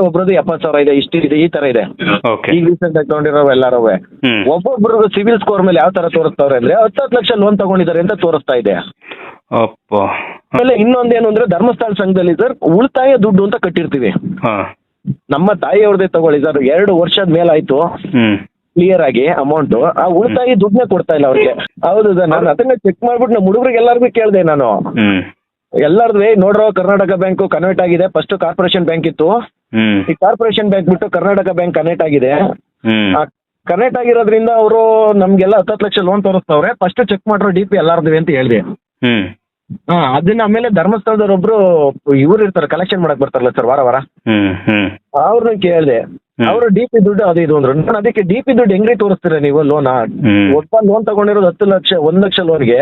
ಒಬ್ರದ್ದು ಎಪ್ಪತ್ ಸಾವಿರ ಇದೆ ಇಷ್ಟು ಇದೆ ಈ ತರ ಇದೆ. ಓಕೆ ಈಗ ರೀಸೆಂಟ್ ಆಗಿ ತಗೊಂಡಿರೋ ಎಲ್ಲರೂ ಹ್ಮ್. ಒಬ್ಬೊಬ್ರು ಸಿವಿಲ್ ಸ್ಕೋರ್ ಮೇಲೆ ಯಾವ ತರ ತೋರಿಸ್ತಾವ್ರೆ ಅಂದ್ರೆ ಹತ್ತು ಲಕ್ಷ ಲೋನ್ ತಗೊಂಡಿದ್ದಾರೆ ಅಂತ ತೋರಿಸ್ತಾ ಇದೆ. ಅಪ್ಪ. ಆಮೇಲೆ ಇನ್ನೊಂದೇನು ಅಂದ್ರೆ ಧರ್ಮಸ್ಥಳ ಸಂಘದಲ್ಲಿ ಸರ್ ಉಳಿತಾಯ ದುಡ್ಡು ಅಂತ ಕಟ್ಟಿರ್ತೀವಿ. ಹಾ. ನಮ್ಮ ತಾಯಿಯವ್ರದೇ ತಗೊಳ್ಳಿ ಸರ್ ಎರಡು ವರ್ಷದ ಮೇಲಾಯ್ತು. ಹ್ಮ್. ಕ್ಲಿಯರ್ ಆಗಿ ಅಮೌಂಟ್ ಆ ಉಳಿತಾಯ ದುಡ್ಡನ್ನ ಕೊಡ್ತಾ ಇಲ್ಲ ಅವ್ರಿಗೆ. ಹೌದು ಸರ್ ನಾನು ಅದನ್ನ ಚೆಕ್ ಮಾಡ್ಬಿಟ್ಟು ನಮ್ಮ ಹುಡುಗರಿಗೆ ಎಲ್ಲರಿಗೂ ಕೇಳಿದೆ ನಾನು. ಹ್ಮ್. ಎಲ್ಲರದ್ದು ನೋಡ್ರೋ ಕರ್ನಾಟಕ ಬ್ಯಾಂಕ್ ಕನ್ವರ್ಟ್ ಆಗಿದೆ ಫಸ್ಟ್ ಕಾರ್ಪೊರೇಷನ್ ಬ್ಯಾಂಕ್ ಇತ್ತು. ಹ್ಮ್. ಈ ಕಾರ್ಪೊರೇಷನ್ ಬ್ಯಾಂಕ್ ಬಿಟ್ಟು ಕರ್ನಾಟಕ ಬ್ಯಾಂಕ್ ಕನೆಕ್ಟ್ ಆಗಿದೆ. ಹ್ಮ್. ಕನೆಕ್ಟ್ ಆಗಿರೋದ್ರಿಂದ ಅವರು ನಮ್ಗೆಲ್ಲ ಹತ್ತತ್ತು ಲಕ್ಷ ಲೋನ್ ತೋರಿಸ್ತವ್ರೆ. ಫಸ್ಟ್ ಚೆಕ್ ಮಾಡ್ರೋ ಡಿ ಪಿ ಎಲ್ಲಾರ್ದು ಅಂತ ಹೇಳಿದೆ. ಹ್ಮ್. ಹಾ ಅದನ್ನ ಆಮೇಲೆ ಧರ್ಮಸ್ಥಳದವ್ರೊಬ್ರು ಇವ್ರು ಇರ್ತಾರೆ ಕಲೆಕ್ಷನ್ ಮಾಡಕ್ ಬರ್ತಾರಲ್ಲ ಸರ್ ವಾರ ವಾರ. ಹ್ಮ್ ಹ್ಮ್. ಅವ್ರನ್ನ ಕೇಳಿದೆ. ಅವರು ಡಿ ಪಿ ದುಡ್ಡು ಅದು ಇದು ಅಂದ್ರು. ನಾನು ಅದಕ್ಕೆ ಡಿ ಪಿ ದುಡ್ಡು ಹೆಂಗ್ರಿ ತೋರಿಸ್ತೀರಾ ನೀವು ಲೋನ್ ಹ್ಮ್. ಒಬ್ಬ ಲೋನ್ ತಗೊಂಡಿರೋದು ಹತ್ತು ಲಕ್ಷ ಒಂದ್ ಲಕ್ಷ ಲೋನ್ಗೆ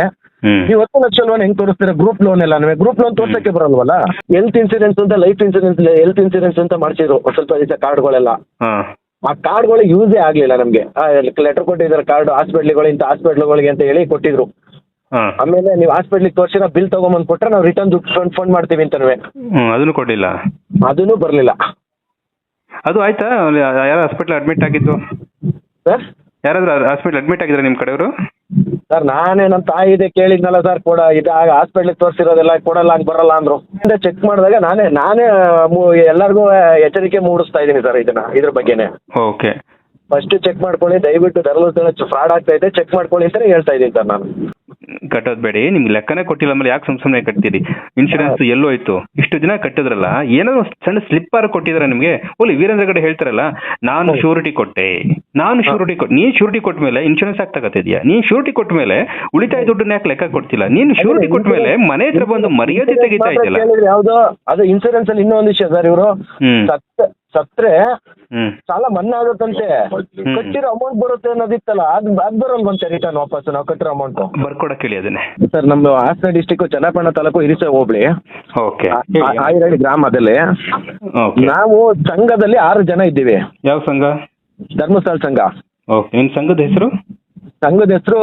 ನೀವು ಹತ್ತು ಲಕ್ಷ ಲೋನ್ ಹೆಂಗ್ ತೋರಿಸ್ತೀರಾ? ಗ್ರೂಪ್ ಲೋನ್ ಎಲ್ಲ ಗ್ರೂಪ್ ಲೋನ್ ತೋರ್ಸಕ್ಕೆ ಬರಲ್ವಲ್ಲ? ಹೆಲ್ತ್ ಇನ್ಸೂರೆನ್ಸ್ ಅಂತ ಲೈಫ್ ಇನ್ಸೂರೆನ್ಸ್ ಹೆಲ್ತ್ ಇನ್ಸೂರೆನ್ಸ್ ಅಂತ ಮಾಡಿಸಿದ್ರು. ಸ್ವಲ್ಪ ದಿವಸ ಕಾರ್ಡ್ಗಳೆಲ್ಲ ಆ ಕಾರ್ಡ್ಗಳು ಯೂಸೇ ಆಗ್ಲಿಲ್ಲ ನಮ್ಗೆ. ಲೆಟರ್ ಕೊಟ್ಟಿದ್ದಾರೆ ಕಾರ್ಡ್ ಹಾಸ್ಪಿಟ್ಲ್ಗಳು ಇಂಥ ಹಾಸ್ಪಿಟ್ಲ್ಗಳಿಗೆ ಅಂತ ಹೇಳಿ ಕೊಟ್ಟಿದ್ರು. ಆಮೇಲೆ ನೀವು ಹಾಸ್ಪಿಟ್ಲಿಗೆ ತೋರಿಸಿ ನಾವು ಬಿಲ್ ತಗೊಂಬಂದ್ ಕೊಟ್ರೆ ನಾವು ರಿಟರ್ನ್ ದುಡ್ಡು ಫಂಡ್ ಫಂಡ್ ಮಾಡ್ತೀವಿ ಹ್ಮ್ ಅದನ್ನು ಕೊಡ್ಲಿಲ್ಲ. ಅದನ್ನು ಬರಲಿಲ್ಲ. ಅದು ಆಯ್ತಾ? ಯಾರು ಹಾಸ್ಪಿಟ್ಲ್ ಅಡ್ಮಿಟ್ ಆಗಿದ್ದು? ಸರ್? ಯಾರಾದ್ರೂ ಹಾಸ್ಪಿಟ್ಲ್ ಅಡ್ಮಿಟ್ ಆಗಿದ್ರೆ ನಿಮ್ಮ ಕಡೆಯವರು? ಸರ್ ನಾನೇ ನನ್ನ ತಾಯಿ ಇದೆ ಕೇಳಿದ್ನಲ್ಲ ಸರ್ ಕೊಡ ಇದು ಹಾಸ್ಪಿಟ್ಲಿಗೆ ತೋರಿಸಿರೋದೆಲ್ಲ ಕೊಡಲ್ಲ, ಹಂಗೆ ಬರಲ್ಲ ಅಂದ್ರು. ಚೆಕ್ ಮಾಡಿದಾಗ ನಾನೇ ನಾನೇ ಮು- ಎಲ್ಲರಿಗೂ ಎಚ್ಚರಿಕೆ ಮೂಡಿಸ್ತಾ ಇದ್ದೀನಿ ಸರ್ ಇದನ್ನ, ಇದ್ರ ಬಗ್ಗೆನೆ. ಓಕೆ ಫಸ್ಟ್ ಚೆಕ್ ಮಾಡ್ಕೊಳ್ಳಿ ದಯವಿಟ್ಟು ಧರ್ಮಸ್ಥಳ ಫ್ರಾಡ್ ಆಗ್ತಾ ಇದೆ ಚೆಕ್ ಮಾಡ್ಕೊಳ್ಳಿ ಅಂತ ಹೇಳ್ತಾ ಇದ್ದೀನಿ ಸರ್ ನಾನು. ಕಟ್ಟೋದ್ಬೇಡಿ ನಿಮ್ಗೆ ಲೆಕ್ಕನೇ ಕೊಟ್ಟಿಲ್ಲ ಆಮೇಲೆ ಯಾಕೆ ಸುಮ್ ಸುಮ್ಮನೆ ಕಟ್ತೀರಿ? ಇನ್ಶೂರೆನ್ಸ್ ಎಲ್ಲೋ ಇತ್ತು ಇಷ್ಟು ದಿನ ಕಟ್ಟಿದ್ರಲ್ಲ ಏನೋ ಸಣ್ಣ ಸಣ್ಣ ಸ್ಲಿಪ್ಪರ್ ಕೊಟ್ಟಿದ್ರೆ ನಿಮಗೆ? ಓಲಿ ವೀರೇಂದ್ರ ಕಡೆ ಹೇಳ್ತಾರಲ್ಲ ನಾನು ಶೂರಿಟಿ ಕೊಟ್ಟೆ ನಾನು ಶೂರಿಟಿ ಕೊಟ್ಟು ನೀನ್ ಶೂರಿಟಿ ಕೊಟ್ಟ ಮೇಲೆ ಇನ್ಶೂರೆನ್ಸ್ ಯಾಕೆ ತಗೋತಿದ್ಯಾ? ನೀನ್ ಶೂರಿಟಿ ಕೊಟ್ಟ ಮೇಲೆ ಉಳಿತಾಯ ದುಡ್ಡನ್ನ ಯಾಕೆ ಲೆಕ್ಕ ಕೊಡ್ತಿಲ್ಲ? ನೀನು ಶೂರಿಟಿ ಕೊಟ್ಟ ಮೇಲೆ ಮನೆ ಹತ್ರ ಬಂದು ಮರ್ಯಾದೆ ತೆಗಿತಾ ಇದೆಯಲ್ಲ? ಯಾವ್ದು ಅದು ಇನ್ಶೂರೆನ್ಸ್ ಅಲ್ಲಿ ಇನ್ನೊಂದು ವಿಷಯ ಸರ್ ಇವರು. ಸತ್ರೆ ಸಾಲ ಮನ್ನಾ ಆಗುತ್ತಂತೆ ಕಟ್ಟಿರೋ ಅಮೌಂಟ್ ಬರುತ್ತೆ ಅನ್ನೋದಿತ್ತಲ್ಲ ಅದ್ ಅದ್ ಬರಲ್ವಂತೆ ರಿಟರ್ನ್ ವಾಪಸ್ ನಾವು ಕಟ್ಟಿರೋ ಅಮೌಂಟ್ ಬರ್ಕೊಡಕ್ ಹೇಳಿ ಅದನ್ನೇ. ಸರ್ ನಮ್ಮ ಹಾಸನ ಡಿಸ್ಟಿಕ್ ಚನ್ನಪಣ್ಣ ತಾಲೂಕು ಹಿರಿಸ ಹೋಬಳಿ. ಓಕೆ. ಆಯಿರಳ್ಳಿ ಗ್ರಾಮದಲ್ಲಿ ನಾವು ಸಂಘದಲ್ಲಿ ಆರು ಜನ ಇದ್ದೀವಿ. ಯಾವ ಸಂಘ? ಧರ್ಮಸ್ಥಳ ಸಂಘ. ಓಕೆ. ನಿಮ್ ಸಂಘದ ಹೆಸರು? ಸಂಘದ ಹೆಸರು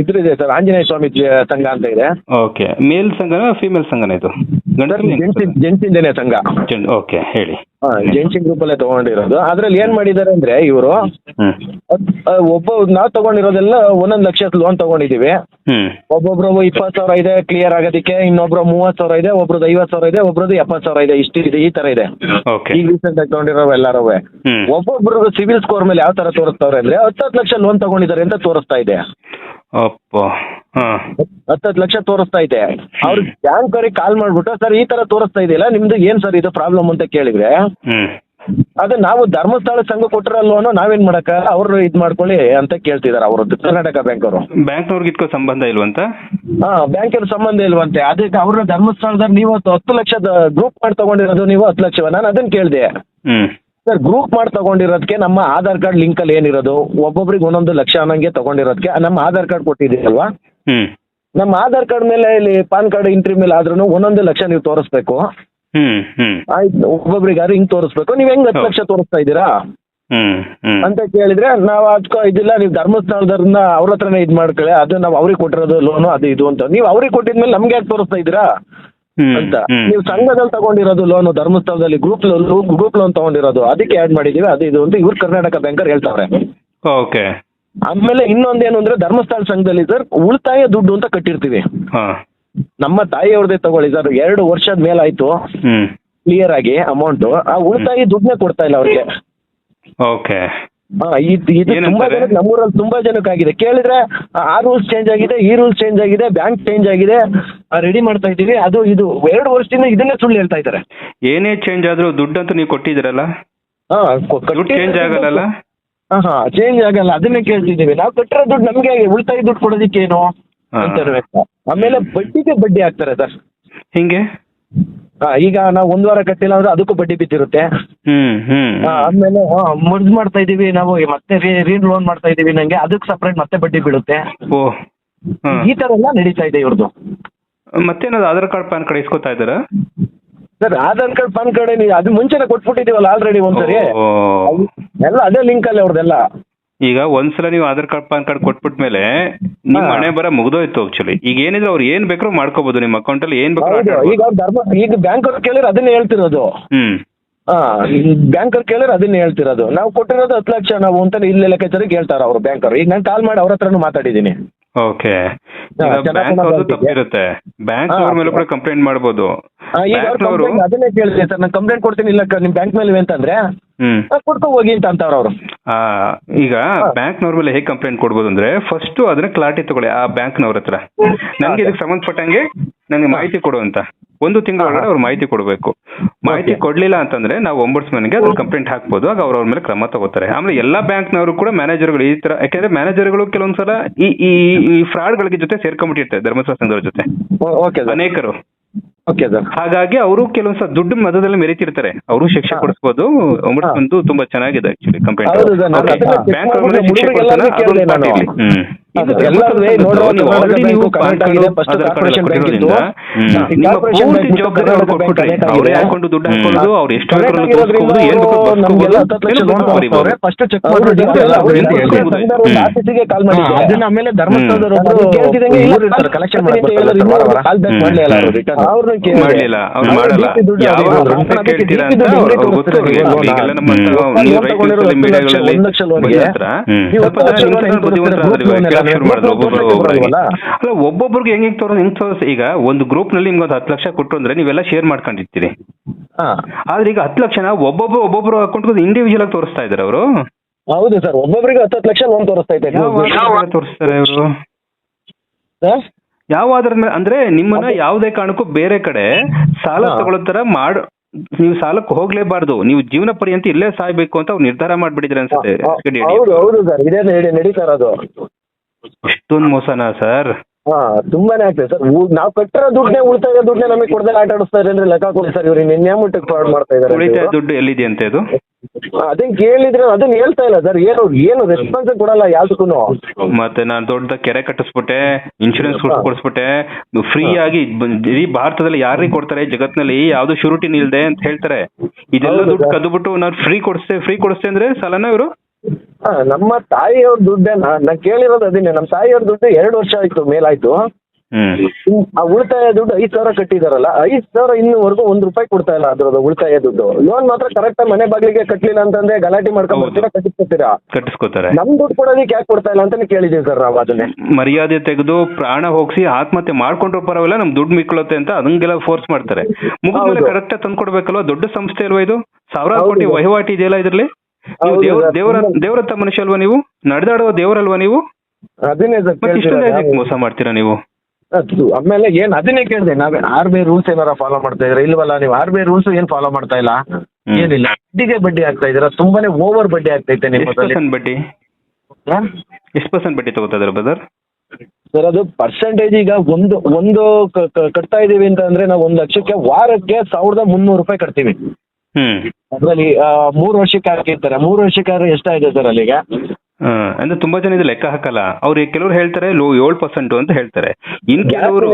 ಇದ್ರಿದೆ ಸರ್ ಆಂಜನೇಯ ಸ್ವಾಮಿ ಸಂಘ ಅಂತ ಇದೆ. ಓಕೆ. ಮೇಲ್ ಸಂಘನ ಫೀಮೇಲ್ ಸಂಘನ ಇದು? ಜೆಂಟ್ಸ್ ಜೆಂಟ್ಸಿಂದೇನೆ ಸಂಘ. ಓಕೆ ಹೇಳಿ. ಜೆಂಟ್ಸಿನ್ ಗ್ರೂಪ್ ಅಲ್ಲೇ ತಗೊಂಡಿರೋದು. ಅದ್ರಲ್ಲಿ ಏನ್ ಮಾಡಿದ್ದಾರೆ ಅಂದ್ರೆ ಇವರು ಹ್ಮ್. ಒಬ್ಬ ನಾವು ತಗೊಂಡಿರೋದೆಲ್ಲ ಒಂದೊಂದು ಲಕ್ಷ ಲೋನ್ ತಗೊಂಡಿದೀವಿ. ಹ್ಮ್. ಒಬ್ಬೊಬ್ರು ಇಪ್ಪತ್ತು ಸಾವಿರ ಇದೆ ಕ್ಲಿಯರ್ ಆಗೋದಕ್ಕೆ ಇನ್ನೊಬ್ರು ಮೂವತ್ತು ಸಾವಿರ ಇದೆ ಒಬ್ರದ್ದು ಐವತ್ ಸಾವಿರ ಇದೆ ಒಬ್ರದ್ದು ಎಪ್ಪತ್ ಸಾವಿರ ಇದೆ ಇಷ್ಟು ಇದೆ ಈ ತರ ಇದೆ. ಓಕೆ ಈಗ ರೀಸೆಂಟ್ ಆಗಿ ತಗೊಂಡಿರೋ ಎಲ್ಲಾರು ಹ್ಮ್. ಒಬ್ಬೊಬ್ರು ಸಿವಿಲ್ ಸ್ಕೋರ್ ಮೇಲೆ ಯಾವ ತರ ತೋರಿಸ್ತಾವ್ರೆ ಅಂದ್ರೆ ಹತ್ತು ಹತ್ತು ಲಕ್ಷ ಲೋನ್ ತಗೊಂಡಿದ್ದಾರೆ ಅಂತ ತೋರಿಸ್ತಾ ಇದೆ. ಅಪ್ಪ ಹಾ. ಹತ್ತತ್ತು ಲಕ್ಷ ತೋರಿಸ್ತಾ ಇದೆ. ಅವ್ರ ಬ್ಯಾಂಕ್ ಅವ್ರಿಗೆ ಕಾಲ್ ಮಾಡ್ಬಿಟ್ಟು ಸರ್ ಈ ತರ ತೋರಿಸ್ತಾ ಇದೆಯಲ್ಲ ನಿಮ್ದು ಏನ್ ಸರ್ ಇದು ಪ್ರಾಬ್ಲಮ್ ಅಂತ ಕೇಳಿದ್ರೆ? ಹ್ಮ್. ಅದೇ ನಾವು ಧರ್ಮಸ್ಥಳ ಸಂಘ ಕೊಟ್ಟಿರೋ ಲೋನು ನಾವೇನ್ ಮಾಡಕ ಅವ್ರು ಇದ್ ಮಾಡ್ಕೊಳ್ಳಿ ಅಂತ ಕೇಳ್ತಿದಾರೆ ಅವರು ಕರ್ನಾಟಕ ಬ್ಯಾಂಕ್ ಅವರು ಬ್ಯಾಂಕ್ನವ್ರಿಗೆ ಇದಕ್ಕೂ ಸಂಬಂಧ ಇಲ್ವಂತ? ಹಾ ಬ್ಯಾಂಕಿನ ಸಂಬಂಧ ಇಲ್ವಂತೆ. ಅದಕ್ಕೆ ಅವ್ರ ಧರ್ಮಸ್ಥಳದ ನೀವು ಹತ್ತು ಹತ್ತು ಲಕ್ಷದ ಗ್ರೂಪ್ ಮಾಡಿ ತಗೊಂಡಿರೋದು ನೀವು ಹತ್ತು ಲಕ್ಷವ? ನಾನು ಅದನ್ನ ಕೇಳಿದೆ. ಹ್ಮ್. ಸರ್ ಗ್ರೂಪ್ ಮಾಡಿ ತಗೊಂಡಿರೋದಕ್ಕೆ ನಮ್ಮ ಆಧಾರ್ ಕಾರ್ಡ್ ಲಿಂಕ್ ಅಲ್ಲಿ ಏನಿರೋದು? ಒಬ್ಬೊಬ್ರಿಗೆ ಒಂದೊಂದು ಲಕ್ಷ ಅನ್ನಂಗೆ ತಗೊಂಡಿರೋದಕ್ಕೆ ನಮ್ಮ ಆಧಾರ್ ಕಾರ್ಡ್ ಕೊಟ್ಟಿದ್ದೀರಲ್ವಾ? ಹ್ಮ್. ನಮ್ಮ ಆಧಾರ್ ಕಾರ್ಡ್ ಮೇಲೆ ಇಲ್ಲಿ ಪಾನ್ ಕಾರ್ಡ್ ಎಂಟ್ರಿ ಮೇಲೆ ಆದ್ರೂ ಒಂದೊಂದು ಲಕ್ಷ ನೀವು ತೋರಿಸ್ಬೇಕು. ಹ್ಮ್ ಹ್ಮ್. ಆಯ್ತು ಒಬ್ಬೊಬ್ರಿಗಾರು ಹಿಂಗ್ ತೋರಿಸ್ಬೇಕು? ನೀವ್ ಹೆಂಗ್ ಹತ್ತು. ಲಕ್ಷ ತೋರಿಸ್ತಾ ಇದ್ದೀರಾ? ಹ್ಮ್ ಹ್ಮ್. ಅಂತ ಕೇಳಿದ್ರೆ ನಾವು ಅದಕ್ಕೋ ಇದಿಲ್ಲ ನೀವು ಧರ್ಮಸ್ಥಳದವ್ರನ್ನ ಅವ್ರ ಹತ್ರನೇ ಇದ್ ಮಾಡ್ಕೊಳ್ಳಿ ಅದು ನಾವು ಅವ್ರಿಗೆ ಕೊಟ್ಟಿರೋದು ಲೋನು ಅದು ಇದು ಅಂತ. ನೀವು ಅವ್ರಿಗೆ ಕೊಟ್ಟಿದ್ಮೇಲೆ ನಮ್ಗೆ ಯಾಕೆ ತೋರಿಸ್ತಾ ಇದ್ದೀರಾ? ಅಂತ. ನೀವು ಸಂಘದಲ್ಲಿ ತಗೊಂಡಿರೋದು ಲೋನು ಧರ್ಮಸ್ಥಳದಲ್ಲಿ ಗ್ರೂಪ್ ಲೋನ್ ಗ್ರೂಪ್ ಲೋನ್ ತಗೊಂಡಿರೋದು ಅದಕ್ಕೆ ಆಡ್ ಮಾಡಿದೀವಿ ಅದು ಇದು ಅಂತ ಇವ್ರು ಕರ್ನಾಟಕ ಬ್ಯಾಂಕರ್ ಹೇಳ್ತಾವ್ರೆ. ಓಕೆ. ಆಮೇಲೆ ಇನ್ನೊಂದೇನು ಅಂದ್ರೆ ಧರ್ಮಸ್ಥಳ ಸಂಘದಲ್ಲಿ ಸರ್ ಉಳಿತಾಯ ದುಡ್ಡು ಅಂತ ಕಟ್ಟಿರ್ತೀವಿ. ನಮ್ಮ ನಮ್ಮ ತಾಯಿಯವ್ರದೇ ತಗೊಳ್ಳಿ ಸರ್ ಎರಡು ವರ್ಷದ ಮೇಲಾಯ್ತು ಆಯ್ತು. ಕ್ಲಿಯರ್ ಆಗಿ ಅಮೌಂಟ್ ಆ ಉಳಿತಾಯ ದುಡ್ಡನ್ನೇ ಕೊಡ್ತಾ ಇಲ್ಲ ಅವ್ರಿಗೆ. ಓಕೆ. ಹಾ, ಇದು ಇದು ತುಂಬಾ ಏನಂತಾರೆ? ಜನಕ್ಕೆ ನಮ್ಮೂರಲ್ಲಿ ತುಂಬಾ ಜನಕ್ಕೆ ಆಗಿದೆ ಕೇಳಿದ್ರೆ ಆ, ಆ ರೂಲ್ಸ್ ಚೇಂಜ್ ಆಗಿದೆ ಈ ರೂಲ್ಸ್ ಚೇಂಜ್ ಆಗಿದೆ ಬ್ಯಾಂಕ್ ಚೇಂಜ್ ಆಗಿದೆ ರೆಡಿ ಮಾಡ್ತಾ ಇದ್ದೀವಿ. ಅದು ಇದು ಎರಡು ವರ್ಷದಿಂದ ಇದನ್ನೇ ಸುಳ್ಳು ಹೇಳ್ತಾ ಇದ್ದಾರೆ. ಏನೇ ಚೇಂಜ್ ಆದ್ರೂ ದುಡ್ಡಂತೂ ನೀವು ಕೊಟ್ಟಿದ್ದೀರಲ್ಲ? ಹಾ ಕೊ- ದುಡ್ಡು ಕಟ್ಟಿ- ಚೇಂಜ್ ಆಗಲ್ಲ ಹಾ ಹಾ ಚೇಂಜ್ ಆಗಲ್ಲ. ಅದನ್ನೇ ಕೇಳ್ತಿದ್ದೀವಿ. ನಾವು ಕಟ್ಟಿರೋ ದುಡ್ಡು ನಮ್ಗೆ ಉಳಿತಾಯ ದುಡ್ಡು ಕೊಡೋದಿಕ್ಕೇನು? ಹಾ. ಅಂತ ಇರ್ಬೇಕು. ಆಮೇಲೆ ಬಡ್ಡಿಗೆ ಬಡ್ಡಿ ಹಾಕ್ತಾರೆ ಸರ್. ಹಿಂಗೆ? ಹಾ, ಈಗ ನಾವು ಒಂದ್ ವಾರ ಕಟ್ಟಿಲ್ಲ ಅಂದ್ರೆ ಅದಕ್ಕೂ ಬಡ್ಡಿ ಬಿದ್ದಿರುತ್ತೆ. ಹ್ಮ್ ಹ್ಮ್ ಹಾ, ಆಮೇಲೆ ಮರ್ಜ್ ಮಾಡ್ತಾ ಇದೀವಿ ನಾವು ಮತ್ತೆ ರೀ ಲೋನ್ ಮಾಡ್ತಾ ಇದೀವಿ ನಂಗೆ ಅದಕ್ಕೆ ಸಪ್ರೇಟ್ ಮತ್ತೆ ಬಡ್ಡಿ ಬೀಳುತ್ತೆ. ಓ ಈ ತರ ಎಲ್ಲ ನಡೀತಾ ಇದೆ ಇವ್ರದ್ದು ಮತ್ತೇನಾದ್ರು ಆಧಾರ್ ಕಾರ್ಡ್ ಪ್ಯಾನ್ ಕಾರ್ಡ್ ಇಸ್ಕೊತಾ ಇದ್ದಾರಾ? Sir Aadhaar card PAN card ಅದು ಮುಂಚೆನೆ ಕೊಟ್ಬಿಟ್ಟಿದೀವಲ್ಲ ಆಲ್ರೆಡಿ ಒಂದ್ಸರಿ. ಓ. ಎಲ್ಲ ಅದೇ ಲಿಂಕ್ ಅಲ್ಲಿ ಅವ್ರದ್ದೆಲ್ಲ. ಈಗ ಒಂದ್ಸಲ ನೀವು ಆಧಾರ್ ಕಾರ್ಡ್ ಪಾನ್ ಕಾರ್ಡ್ ಕೊಟ್ಬಿಟ್ಮೇಲೆ ನಿಮ್ಮ ಹಾ. ಹಣೆ ಬರ ಮುಗ್ದೋಯ್ತು ಆಕ್ಚುಲಿ ಈಗ ಏನಿದ್ರೆ ಅವ್ರು ಏನ್ ಬೇಕಾದ್ರೂ ಮಾಡ್ಕೋಬಹುದು ನಿಮ್ಮ ಅಕೌಂಟ್ ಅಲ್ಲಿ ಏನ್ ಬೇಕಾದ್ರೂ ಈಗ. ಅವ್ರು ಧರ್ಮ ಈಗ ಬ್ಯಾಂಕ್ ಅವ್ರು ಕೇಳಿದ್ರೆ ಅದನ್ನೇ ಹೇಳ್ತಿರೋದು. ಹ್ಮ್. ಬ್ಯಾಂಕರ್ ಕೇಳಿದ್ರೆ ಅದನ್ನ ಹೇಳ್ತಿರೋದು. ನಾವು ಕೊಟ್ಟಿರೋದು ಹತ್ತು ಲಕ್ಷ ನಾವು ಅಂತ ಇಲ್ಲೇ ಲೆಕ್ಕಾಚಾರಕ್ಕೆ ಅವ್ರು ಅವರು ಅವ್ರು. ಈಗ ನಾನು ಕಾಲ್ ಮಾಡಿ ಅವ್ರ ಹತ್ರನೂ ಮಾತಾಡಿದ್ದೀನಿ. ಓಕೆ. ಹಾ, ಬ್ಯಾಂಕ್ ಅವ್ರದ್ದು ಮಾತಾಡ್ತಿದ್ದೆ. ತಪ್ಪಿರುತ್ತೆ. ಬ್ಯಾಂಕ್ ಹಾ, ಅವ್ರ ಮೇಲೆ ಕೂಡ ಕಂಪ್ಲೇಂಟ್ ಮಾಡ್ಬೋದು. ಆ, ಈಗ ಅವ್ರು ಬ್ಯಾಂಕ್ನವರು complaint ಅದನ್ನೇ ಕೇಳಿದೆ ಸರ್ ನಾನು ಕಂಪ್ಲೇಂಟ್ ಕೊಡ್ತೀನಿ ಇಲ್ಲ ನಿಮ್ ಬ್ಯಾಂಕ್ ಮೇಲೆ ಅಂತಂದ್ರೆ ಹ್ಮ್. ಆ, ಕೊಡ್ಕೊ ಹೋಗಿ ಅಂತ ಅಂತಾರ ಅವರು. ಆ, ಈಗ ಬ್ಯಾಂಕ್ನವ್ರ ಮೇಲೆ ಹೇಗೆ ಕಂಪ್ಲೇಂಟ್ ಕೊಡ್ಬೋದು ಅಂದ್ರೆ ಫಸ್ಟ್ ಅದನ್ನ ಕ್ಲಾರಿಟಿ ತಗೊಳ್ಳಿ ಆ ಬ್ಯಾಂಕ್ನವ್ರ ಹತ್ರ. ನನ್ಗೆ ಇದಕ್ಕೆ ಸಂಬಂಧಪಟ್ಟಂಗೆ ನನಗೆ ಮಾಹಿತಿ ಕೊಡು ಅಂತ. ಒಂದು ತಿಂಗಳ ಒಳಗಡೆ ಅವ್ರು ಮಾಹಿತಿ ಕೊಡಬೇಕು. ಮಾಹಿತಿ ಕೊಡ್ಲಿಲ್ಲ ಅಂತಂದ್ರೆ ನಾವು ಒಂಬರ್ಸ್ಮನ್ಗೆ ಅದ್ರ ಕಂಪ್ಲೇಂಟ್ ಹಾಕ್ಬೋದು. ಆಗ ಅವ್ರ ಮೇಲೆ ಕ್ರಮ ತಗೋತಾರೆ. ಆಮೇಲೆ ಎಲ್ಲಾ ಬ್ಯಾಂಕ್ ನವರು ಕೂಡ ಮ್ಯಾನೇಜರ್ಗಳು ಈ ತರ ಯಾಕಂದ್ರೆ ಮ್ಯಾನೇಜರ್ಗಳು ಕೆಲವೊಂದ್ಸಲ ಈ ಈ ಈ ಫ್ರಾಡ್ಗಳಿಗೆ ಜೊತೆ ಸೇರ್ಕೊಂಡ್ಬಿಟ್ಟಿರ್ತಾರೆ. ಧರ್ಮಸ್ಥಳ ಸಂಘದ ಜೊತೆ. ಅನೇಕರು. ಓಕೆ ಸರ್ ಹಾಗಾಗಿ ಅವರು ಕೆಲವೊಂದ್ಸಲ ದುಡ್ಡು ಮಧ್ಯದಲ್ಲಿ ಮೆರಿತಿರ್ತಾರೆ ಅವರು ಶಿಕ್ಷೆ. ಕೊಡಿಸ್ಬೋದು ಬಂದು ತುಂಬಾ ಚೆನ್ನಾಗಿದೆ ಆಕ್ಚುಲಿ ಕಂಪ್ಲೇಂಟ್ ಹೌದು ಸರ್, ನಾನು ಅದನ್ನ check ಬ್ಯಾಂಕ್ ಅವ್ರ ಮೇಲೆ ಮಾಡ್ಬಿಟ್ಟು ಶಿಕ್ಷೆ ಕೊಡ್ತಾನೆ ಹುಡುಗರಿಗೆಲ್ಲರಿಗೂ ಕೇಳಿದೆ ನಾನು. ಹ್ಮ್ ಅದು ಇದು ಎಲ್ಲ ಧರ್ಮಸ್ಥಳ ವೇ ನೋಡುವ ಸಂಘದ್ದು ಕರ್ನಾಟಕ already ಬ್ಯಾಂಕು ನೀವು ಕರ್ನಾಟಕ ಪಾನ್ ಇದೆ, card, first Aadhaar card corporation bank ಇತ್ತು. ಕೊಟ್ಟಿರೋದ್ರಿಂದ, ಹ್ಮ್. ಈ ನಿಮ್ಮ ಕಾರ್ಪೊರೇಷನ್ ಪೂರ್ತಿ ಬ್ಯಾಂಕ್ ಜವಾಬ್ದಾರಿ ಕರ್ನಾಟಕ ಅವ್ರಿಗೆ ಬ್ಯಾಂಕ್ ಅವ್ರೇ ಆಗಿದೆ. ಹಾಕೊಂಡು ದುಡ್ಡು. ಹಾಕೊಳ್ಳೋದು ಅವ್ರು ಎಷ್ಟು ಕರೆಕ್ಟ್ ಬೇಕಾದ್ರೂ ತೋರಿಸ್ಬೋದು, ಏನ್ ಬೇಕಾದ್ರೂ ನಮ್ಗೆಲ್ಲ ಹತ್ತು ಲಕ್ಷ ಏನು ಲೋನ್ ಬೇಕಾದ್ರೂ ಕೊಡ್ತಾರೆ ಬರೀಬೋದು. ಫಸ್ಟ್ ಚೆಕ್ ಎಲ್ಲ ಅವ್ರು ಅಂತ ಹೇಳ್ತಾರೆ. ಹ್ಮ್. ಆಫೀಸಿಗೆ ಕಾಲ್ ಮಾಡಿ ಹಾ, ಅದನ್ನ ಆಮೇಲೆ ಧರ್ಮಸ್ಥಳದವ್ರು ಅದು ಒಬ್ರು ಕೇಳ್ತಿದಂಗೆ ಇಲ್ಲ, ಇವ್ರು ಇರ್ತಾರೆ, collection ಮಾಡಕ್ ಹೇಳಿದ್ರು, ಬರ್ತಾರೆ, ಇನ್ನೂ ಕಾಲ್ ಬ್ಯಾಕ್ ಮಾಡ್ಲೇ ಇಲ್ಲ ಅವರು return. ಅವ್ರನ್ನ. ಮಾಡ್ಲಿಲ್ಲ. ಅವ್ರು ಮಾಡಲ್ಲ. ಕೇಳ್ತೀರಾ ಅಂತ ಅವ್ರು ಈಗೆಲ್ಲ ನಮ್ಮ? ನೀವು ಮೀಡಿಯಾಗಳಲ್ಲಿ. ಬಂದ ಹತ್ರ ಸ್ವಲ್ಪ ಜನ ಬುದ್ಧಿವಂತರಾದ್ರೆ ಶುರು ಮಾಡಿದ್ರು ಒಬ್ಬೊಬ್ರು ಅಲ್ಲ ಒಬ್ಬೊಬ್ರಿಗೆ ಹೆಂಗ್ ಹೆಂಗ್ ತೋರಿಸ್ ಹೆಂಗ್ ತೋರಿಸ್ ಈಗ ಒಂದು ಗ್ರೂಪ್ನಲ್ಲಿ ನಿಮ್ಗೆ ಒಂದು ಹತ್ತು ಲಕ್ಷ ಕೊಟ್ಟು ಅಂದ್ರೆ ನೀವೆಲ್ಲ ಶೇರ್ ಮಾಡ್ಕೊಂಡಿರ್ತೀರಿ. ಆದ್ರೆ ಈಗ ಹತ್ತು ಲಕ್ಷನ ಒಬ್ಬೊಬ್ರು ಒಬ್ಬೊಬ್ರು ಅಕೌಂಟ್ ಇಂಡಿವಿಜುವಲ್ ಆಗಿ ತೋರಿಸ್ತಾ ಇದಾರೆ ಅವರು. ಹೌದು ಸರ್. ಒಬ್ಬೊಬ್ರಿಗೆ ಹತ್ತು ಲಕ್ಷ ಲೋನ್ ತೋರಿಸ್ತಾ ಇದ್ದಾರೆ ತೋರಿಸ್ತಾರೆ ಅವರು? ಯಾವ ಆಧಾರದ ಅಂದ್ರೆ ನಿಮ್ಮನ್ನ ಯಾವುದೇ ಕಾರಣಕ್ಕೂ ಬೇರೆ ಕಡೆ ಸಾಲ. ತಗೊಳ್ಳೋ ತರ ಮಾಡ್ ನೀವು ಸಾಲಕ್ಕೆ ಹೋಗ್ಲೇಬಾರ್ದು. ನೀವು ಜೀವನ ಪರ್ಯಂತ ಇಲ್ಲೇ ಸಾಯ್ಬೇಕು ಅಂತ ಅವ್ರು ನಿರ್ಧಾರ ಮಾಡ್ಬಿಟ್ಟಿದ್ರೆ ಅನ್ಸುತ್ತೆ. ಹೌದು ಹೌದು ಸರ್. ನಡೀತಾ ಇರೋದು ಮೋಸನಾ ಸರ್? ಹಾ ತುಂಬಾನೇ ಆಗ್ತದೆ ಸರ್. ನಾವು ಕಟ್ಟಿರೋ ದುಡ್ಡನ್ನೇ ಉಳಿತಾಯ ದುಡ್ಡನ್ನೇ ನಮಗೆ ಕೊಡದೆ ಆಟ ಆಡಿಸ್ತಾರೆ ಅಂದ್ರೆ ಲೆಕ್ಕ ಕೊಡಿ ಸರ್. ಇವ್ರು ನಿನ್ನೆ ಮುಟ್ಟಕ್ಕೆ ಫ್ರಾಡ್ ಮಾಡ್ತಾ ಉಳಿತಾಯ ಇದ್ದಾರೆ ದುಡ್ಡು ಎಲ್ಲಿದೆ ಅಂತ ಇದು? ಅದನ್ನ ಕೇಳಿದ್ರೆ ಅದನ್ನ ಹೇಳ್ತಾ ಇಲ್ಲ ಸರ್. ಏನು ಏನು ರೆಸ್ಪಾನ್ಸ್ ಕೊಡಲ್ಲ ಯಾವ್ದಕ್ಕೂ ಮತ್ತೆ ನಾನು ದೊಡ್ಡ ಕೆರೆ ಕಟ್ಟಿಸ್ಬಿಟ್ಟೆ ಇನ್ಶೂರೆನ್ಸ್ ಕೊಡಿಸ್ಬಿಟ್ಟೆ. ಫ್ರೀ ಆಗಿ ಬ- ಇಡೀ ಭಾರತದಲ್ಲಿ ಯಾರಿಗೆ ಕೊಡ್ತಾರೆ? ಜಗತ್ನಲ್ಲಿ ಯಾವ್ದು ಶೂರಿಟಿ ನಿಲ್ದೆ ಅಂತ ಹೇಳ್ತಾರೆ. ಇದೆಲ್ಲ ಹೌದು ದುಡ್ಡು. ಕದ್ಬಿಟ್ಟು ನಾನು ಫ್ರೀ ಕೊಡ್ಸ್ತೆ ಫ್ರೀ ಕೊಡಿಸ್ತೆ ಅಂದ್ರೆ ಸಲನ ಇವರು? ನಮ್ಮ ತಾಯಿಯವ್ರ ದುಡ್ಡೇ ನಾನು ಕೇಳಿರೋದು ಅದನ್ನೇ. ನಮ್ಮ ತಾಯಿಯವ್ರ ದುಡ್ಡು ಎರಡು ವರ್ಷ ಆಯ್ತು ಮೇಲಾಯ್ತು. ಹ್ಮ್. ಆ ಉಳಿತಾಯ ದುಡ್ಡು ಐದು ಸಾವಿರ ಕಟ್ಟಿದಾರಲ್ಲ ಐದು ಸಾವಿರ ಇನ್ನೂವರೆಗೂ ಒಂದ್ ರೂಪಾಯಿ ಕೊಡ್ತಾ ಇಲ್ಲ ಅದ್ರದ್ದು ಉಳಿತಾಯ ದುಡ್ಡು. ಲೋನ್ ಮಾತ್ರ ಕರೆಕ್ಟ್ ಮನೆ ಬಾಗಿಲಿಗೆ ಕಟ್ಟಲಿಲ್ಲ ಅಂತಂದ್ರೆ ಗಲಾಟೆ ಮಾಡ್ಕೊಂಡ್ ಬರ್ತೀರಾ ಕಟ್ಟಿಸ್ಕೊತೀರಾ? ಕಟ್ಟಿಸ್ಕೋತಾರೆ. ನಮ್ ದುಡ್ಡು ಕೊಡೋದಕ್ಕೆ ಯಾಕೆ ಕೊಡ್ತಾ ಇಲ್ಲ ಅಂತಾನೆ ಕೇಳಿದೀವಿ ಸರ್ ನಾವು ಅದನ್ನೇ. ಮರ್ಯಾದೆ ತೆಗೆದು ಪ್ರಾಣ ಹೋಗಿಸಿ ಆತ್ಮಹತ್ಯೆ ಮಾಡ್ಕೊಂಡ್ರು ಪರವಾಗಿಲ್ಲ ನಮ್ ದುಡ್ಡು ಮಿಕ್ಕಳುತ್ತೆ ಅಂತ ಅದಂಗೆಲ್ಲ ಫೋರ್ಸ್ ಮಾಡ್ತಾರೆ. ಮುಗಿದ್ಮೇಲೆ ಹೌದು. ಕರೆಕ್ಟ್ ತಂದ್ಕೊಡ್ಬೇಕಲ್ವಾ ದೊಡ್ಡ ಸಂಸ್ಥೆ ಅಲ್ವಾ ಇದು? ಸಾವಿರಾರು ಹೌದು. ಕೋಟಿ ವಹಿವಾಟಿ ಇದೆಯಲ್ಲ ಇದ್ರಲ್ಲಿ? ನೀವು ಹೌದು ದೇವ್ರ ಸರ್, ದೇವರ ತುಂಬಾ- ದೇವರತ್ತ ಮನುಷ್ಯ ಅಲ್ವಾ ನೀವು? ನಡೆದಾಡುವ ದೇವರಲ್ವಾ ನೀವು? ಅದನ್ನೇ ಸರ್ ಮತ್ತೆ ಇಷ್ಟೊಂದು ಕೇಳ್ತಿರೋದು. ಯಾಕೆ ಮೋಸ ಮಾಡ್ತೀರಾ ನೀವು? ಅದು ಆಮೇಲೆ ಏನ್ ಅದನ್ನೇ ಕೇಳಿದೆ ನಾವೇ ಆರ್ ಬಿ ಐ ರೂಲ್ಸ್ ಏನಾರ ಫಾಲೋ ಮಾಡ್ತಾ ಇದ್ರೆ ಇಲ್ವಲ್ಲ ನೀವು ಆರ್ ಬಿ ಐ ರೂಲ್ಸ್ ಏನ್ ಫಾಲೋ ಮಾಡ್ತಾ ಇಲ್ಲ? ಏನಿಲ್ಲ ಬಡ್ಡಿಗೆ ಬಡ್ಡಿ ಆಗ್ತಾ ಇದೀರ ತುಂಬಾನೇ ಓವರ್ ಬಡ್ಡಿ ಆಗ್ತೈತೆ ಎಷ್ಟು ನಿಮ್ಮದ್ರಲ್ಲಿ ಪರ್ಸೆಂಟ್ ಬಡ್ಡಿ ಎಷ್ಟು ಪರ್ಸೆಂಟ್ ಬಡ್ಡಿ ತಗೋತಾ ಇದಾರೆ ಬ್ರದರ್ ಸರ್ ಅದು ಪರ್ಸೆಂಟೇಜ್ ಈಗ ಒಂದು ಒಂದು ಕ- ಕ- ಕಟ್ತಾ ಇದೀವಿ ಅಂತ ಅಂದ್ರೆ ನಾವು ಒಂದು ಲಕ್ಷಕ್ಕೆ ವಾರಕ್ಕೆ ಸಾವಿರದ ಮುನ್ನೂರು ರೂಪಾಯಿ ಕಟ್ತೀವಿ. ಹ್ಮ್. ಅದ್ರಲ್ಲಿ ಮೂರ್ ವರ್ಷಕ್ಕೆ ಹಾಕಿರ್ತಾರೆ. ಮೂರು ವರ್ಷಕ್ಕೆ ಆದ್ರೆ ಇದೆ ಸರ್ ಅಲ್ಲಿಗೆ? ಅಂದ್ರೆ ತುಂಬಾ ಜನ ಇದು ಲೆಕ್ಕ ಹಾಕಲ್ಲ. ಅವ್ರು ಕೆಲವರು ಹೇಳ್ತಾರೆ ಲೋ ಏಳು ಪರ್ಸೆಂಟ್ ಅಂತ ಹೇಳ್ತಾರೆ. ಇನ್ ಕೆಲವರು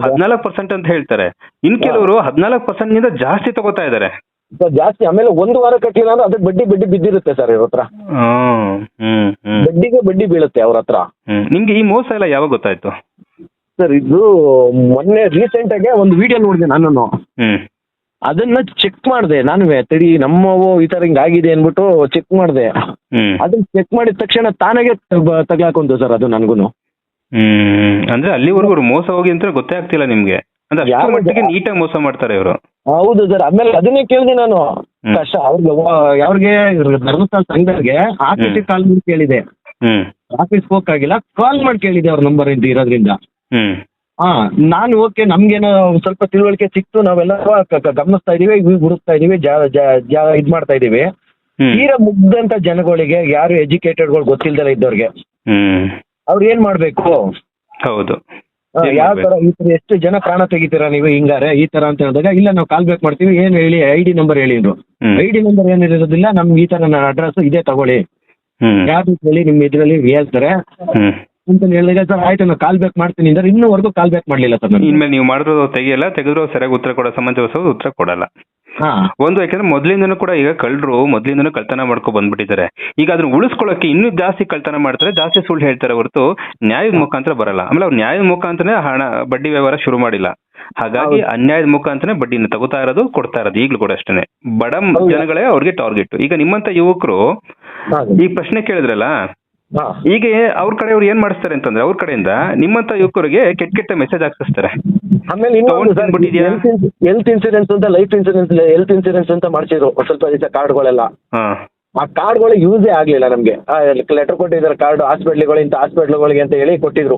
ಹದಿನಾಲ್ಕು ಪರ್ಸೆಂಟ್ ಅಂತ ಹೇಳ್ತಾರೆ. ಇನ್ ಕೆಲವರು ಹದಿನಾಲ್ಕು ಪರ್ಸೆಂಟ್ನಿಂದ ಜಾಸ್ತಿ ತಗೋತಾ ಇದಾರೆ. ಜಾಸ್ತಿ. ಆಮೇಲೆ ಒಂದು ವಾರ ಕಟ್ಟಿಲ್ಲ ಅಂದ್ರೆ ಅದಕ್ಕೆ ಬಡ್ಡಿ ಬಡ್ಡಿ ಬಿದ್ದಿರುತ್ತೆ ಸರ್ ಇವ್ರ ಹತ್ರ. ಬಡ್ಡಿಗೆ ಬಡ್ಡಿ ಬೀಳುತ್ತೆ ಅವ್ರ ಹತ್ರ. ನಿಮ್ಗೆ ಈ ಮೋಸ ಎಲ್ಲ ಯಾವಾಗ ಗೊತ್ತಾಯ್ತು? ಸರ್ ಇದು ಮೊನ್ನೆ ರೀಸೆಂಟ್ ಆಗಿ ಒಂದು ವಿಡಿಯೋ ನೋಡಿದೆ ನಾನು ಹ್ಮ್. ಅದನ್ನ ಚೆಕ್ ಮಾಡಿದೆ. ನಾನು ತಡಿ ನಮ್ಮವು ಈ ತರ ಹಿಂಗ್ ಆಗಿದೆ ಅನ್ಬಿಟ್ಟು ಚೆಕ್ ಮಾಡಿದೆ. ಹ್ಮ್. ಅದನ್ನ ಚೆಕ್ ಮಾಡಿದ ತಕ್ಷಣ ತಾನಾಗೆ ತಗ್- ತಗ್ಲಾಕೊಂತು ಸರ್ ಅದು ನನ್ಗುನು. ಹ್ಮ್. ಅಂದ್ರೆ ಅಲ್ಲಿವರೆಗೂ ಮೋಸ ಹೋಗಿ ಅಂತ ಗೊತ್ತೇ ಆಗ್ತಿಲ್ಲ ನಿಮ್ಗೆ. ಅಂದ್ರೆ ಯಾರು- ಮಟ್ಟಿಗೆ ನೀಟಾಗಿ ಮೋಸ ಮಾಡ್ತಾರೆ ಇವರು. ಹೌದು ಸರ್. ಆಮೇಲೆ ಅದನ್ನೇ ಕೇಳಿದೆ ನಾನು. ಕಷ್ಟ. ಅವ್ರಿಗೆ ಅವ್ರಿಗೆ ಧರ್ಮಸ್ಥಳ ಸಂಘದವ್ರಿಗೆ ಆಫೀಸಿಗೆ ಕಾಲ್ ಮಾಡಿ ಕೇಳಿದೆ. ಹ್ಮ್. ಆಫೀಸ್ ಹೋಗಕ್ಕಾಗಿಲ್ಲ. ಕಾಲ್ ಮಾಡಿ ಕೇಳಿದೆ ಅವ್ರ ನಂಬರ್ ಇದ್ದು ಇರೋದ್ರಿಂದ. ಹ್ಮ್. ಹಾ ನಾನು ಓಕೆ ನಮ್ಗೇನೋ ಸ್ವಲ್ಪ ತಿಳುವಳಿಕೆ ಸಿಕ್ತು ನಾವೆಲ್ಲ ಗಮನಿಸ್ತಾ ಇದೀವಿ ಇವ್ ಹುಡುಕ್ತಾ ಇದೀವಿ ಇದ್ ಮಾಡ್ತಾ ಇದೀವಿ. ತೀರ ಮುಗ್ದಂತ ಜನಗಳಿಗೆ ಯಾರು ಎಜುಕೇಟೆಡ್ಗಳು ಗೊತ್ತಿಲ್ದಲ್ಲ ಇದ್ದವ್ರಿಗೆ ಅವ್ರು ಏನ್ ಮಾಡ್ಬೇಕು? ಹೌದು. ಯಾವ ತರ ಈ ತರ ಎಷ್ಟು ಜನ ಪ್ರಾಣ ತೆಗಿತೀರಾ ನೀವು ಹಿಂಗಾರೆ ಈ ತರ ಅಂತ ಹೇಳಿದಾಗ ಇಲ್ಲ ನಾವು ಕಾಲ್ ಬ್ಯಾಕ್ ಮಾಡ್ತೀವಿ ಏನ್ ಹೇಳಿ ಐ ಡಿ ನಂಬರ್ ಹೇಳಿದ್ರು ಐ ಡಿ ನಂಬರ್ ಏನಿರೋದಿಲ್ಲ ನಮ್ಗೆ ಈ ತರ ನನ್ನ ಅಡ್ರೆಸ್ ಇದೇ ತಗೊಳ್ಳಿ. ಯಾವ್ದು ಹೇಳಿ ನಿಮ್ ಇದ್ರಲ್ಲಿ ಹೇಳ್ತಾರೆ. ಅಂತ ಹೇಳಿದಾಗ ಸರ್ ಆಯ್ತು ನಾನು ಕಾಲ್ ಬ್ಯಾಕ್ ಮಾಡ್ತೀನಿ. ಅಂದ್ರೆ ಇನ್ನೂವರೆಗೂ ಕಾಲ್ ಬ್ಯಾಕ್ ಮಾಡಲಿಲ್ಲ ಸರ್ ನಾನು ಇನ್ಮೇಲೆ ನೀವು ಮಾಡಿದ್ರು ತೆಗಿಯಲ್ಲ ತೆಗೆದ್ರು ಸರಿಯಾಗಿ ಉತ್ತರ ಕೊಡೋ ಹೊಸ ಉತ್ತರ ಕೊಡಲ್ಲ. ಹಾ. ಒಂದು ಯಾಕಂದ್ರೆ ಮೊದಲಿಂದನೂ ಕೂಡ ಈಗ ಕಳ್ಳರು ಮೊದಲಿಂದನೂ ಕಳ್ತನ ಮಾಡ್ಕೊ ಬಂದ್ಬಿಟ್ಟಿದ್ದಾರೆ. ಈಗ ಅದನ್ನ ಉಳಿಸ್ಕೊಳ್ಳೋಕೆ ಇನ್ನೂ ಜಾಸ್ತಿ ಕಳ್ತನ ಮಾಡ್ತಾರೆ ಜಾಸ್ತಿ ಸುಳ್ಳು ಹೇಳ್ತಾರೆ ಹೊರತು ನ್ಯಾಯದ ಮುಖಾಂತರ ಬರಲ್ಲ. ಆಮೇಲೆ ಅವ್ರು ನ್ಯಾಯದ ಮುಖಾಂತರನೇ ಹಣ ಬಡ್ಡಿ ವ್ಯವಹಾರ ಶುರು ಮಾಡಿಲ್ಲ. ಹಾಗಾಗಿ ಅನ್ಯಾಯದ ಮುಖಾಂತರನೇ ಬಡ್ಡಿನ ತಗೋತಾ ಇರೋದು ಕೊಡ್ತಾ ಇರೋದು ಈಗಲೂ ಕೂಡ ಅಷ್ಟೇ ಬಡ ಜನಗಳೇ ಅವ್ರಿಗೆ ಟಾರ್ಗೆಟ್. ಈಗ ನಿಮ್ಮಂತ ಯುವಕರು ಈ ಪ್ರಶ್ನೆ ಕೇಳಿದ್ರಲ್ಲ ಈಗ ಅವ್ರ ಕಡೆಯವ್ರು ಏನ್ ಮಾಡಿಸ್ತಾರೆ ಅಂತಂದ್ರೆ ಅವ್ರ ಕಡೆಯಿಂದ ನಿಮ್ಮಂತ ಯುವಕರಿಗೆ ಕೆಟ್ಟ ಕೆಟ್ಟ ಮೆಸೇಜ್ ಹಾಕ್ಸಿಸ್ತಾರೆ ಆಮೇಲೆ? ಹೆಲ್ತ್ ಇನ್ಸೂರೆನ್ಸ್ ಅಂತ ಲೈಫ್ ಇನ್ಸೂರೆನ್ಸ್ ಹೆಲ್ತ್ ಇನ್ಸೂರೆನ್ಸ್ ಅಂತ ಮಾಡಿಸಿದ್ರು ಸ್ವಲ್ಪ ದಿವಸ ಕಾರ್ಡ್ಗಳೆಲ್ಲ ಆ ಕಾರ್ಡ್ಗಳು ಯೂಸೇ ಆಗ್ಲಿಲ್ಲ ನಮ್ಗೆ. ಲೆಟರ್ ಕೊಟ್ಟಿದ್ದಾರೆ ಕಾರ್ಡ್ ಹಾಸ್ಪಿಟ್ಲ್ಗಳು ಇಂಥ ಹಾಸ್ಪಿಟ್ಲ್ಗಳಿಗೆ ಅಂತ ಹೇಳಿ ಕೊಟ್ಟಿದ್ರು.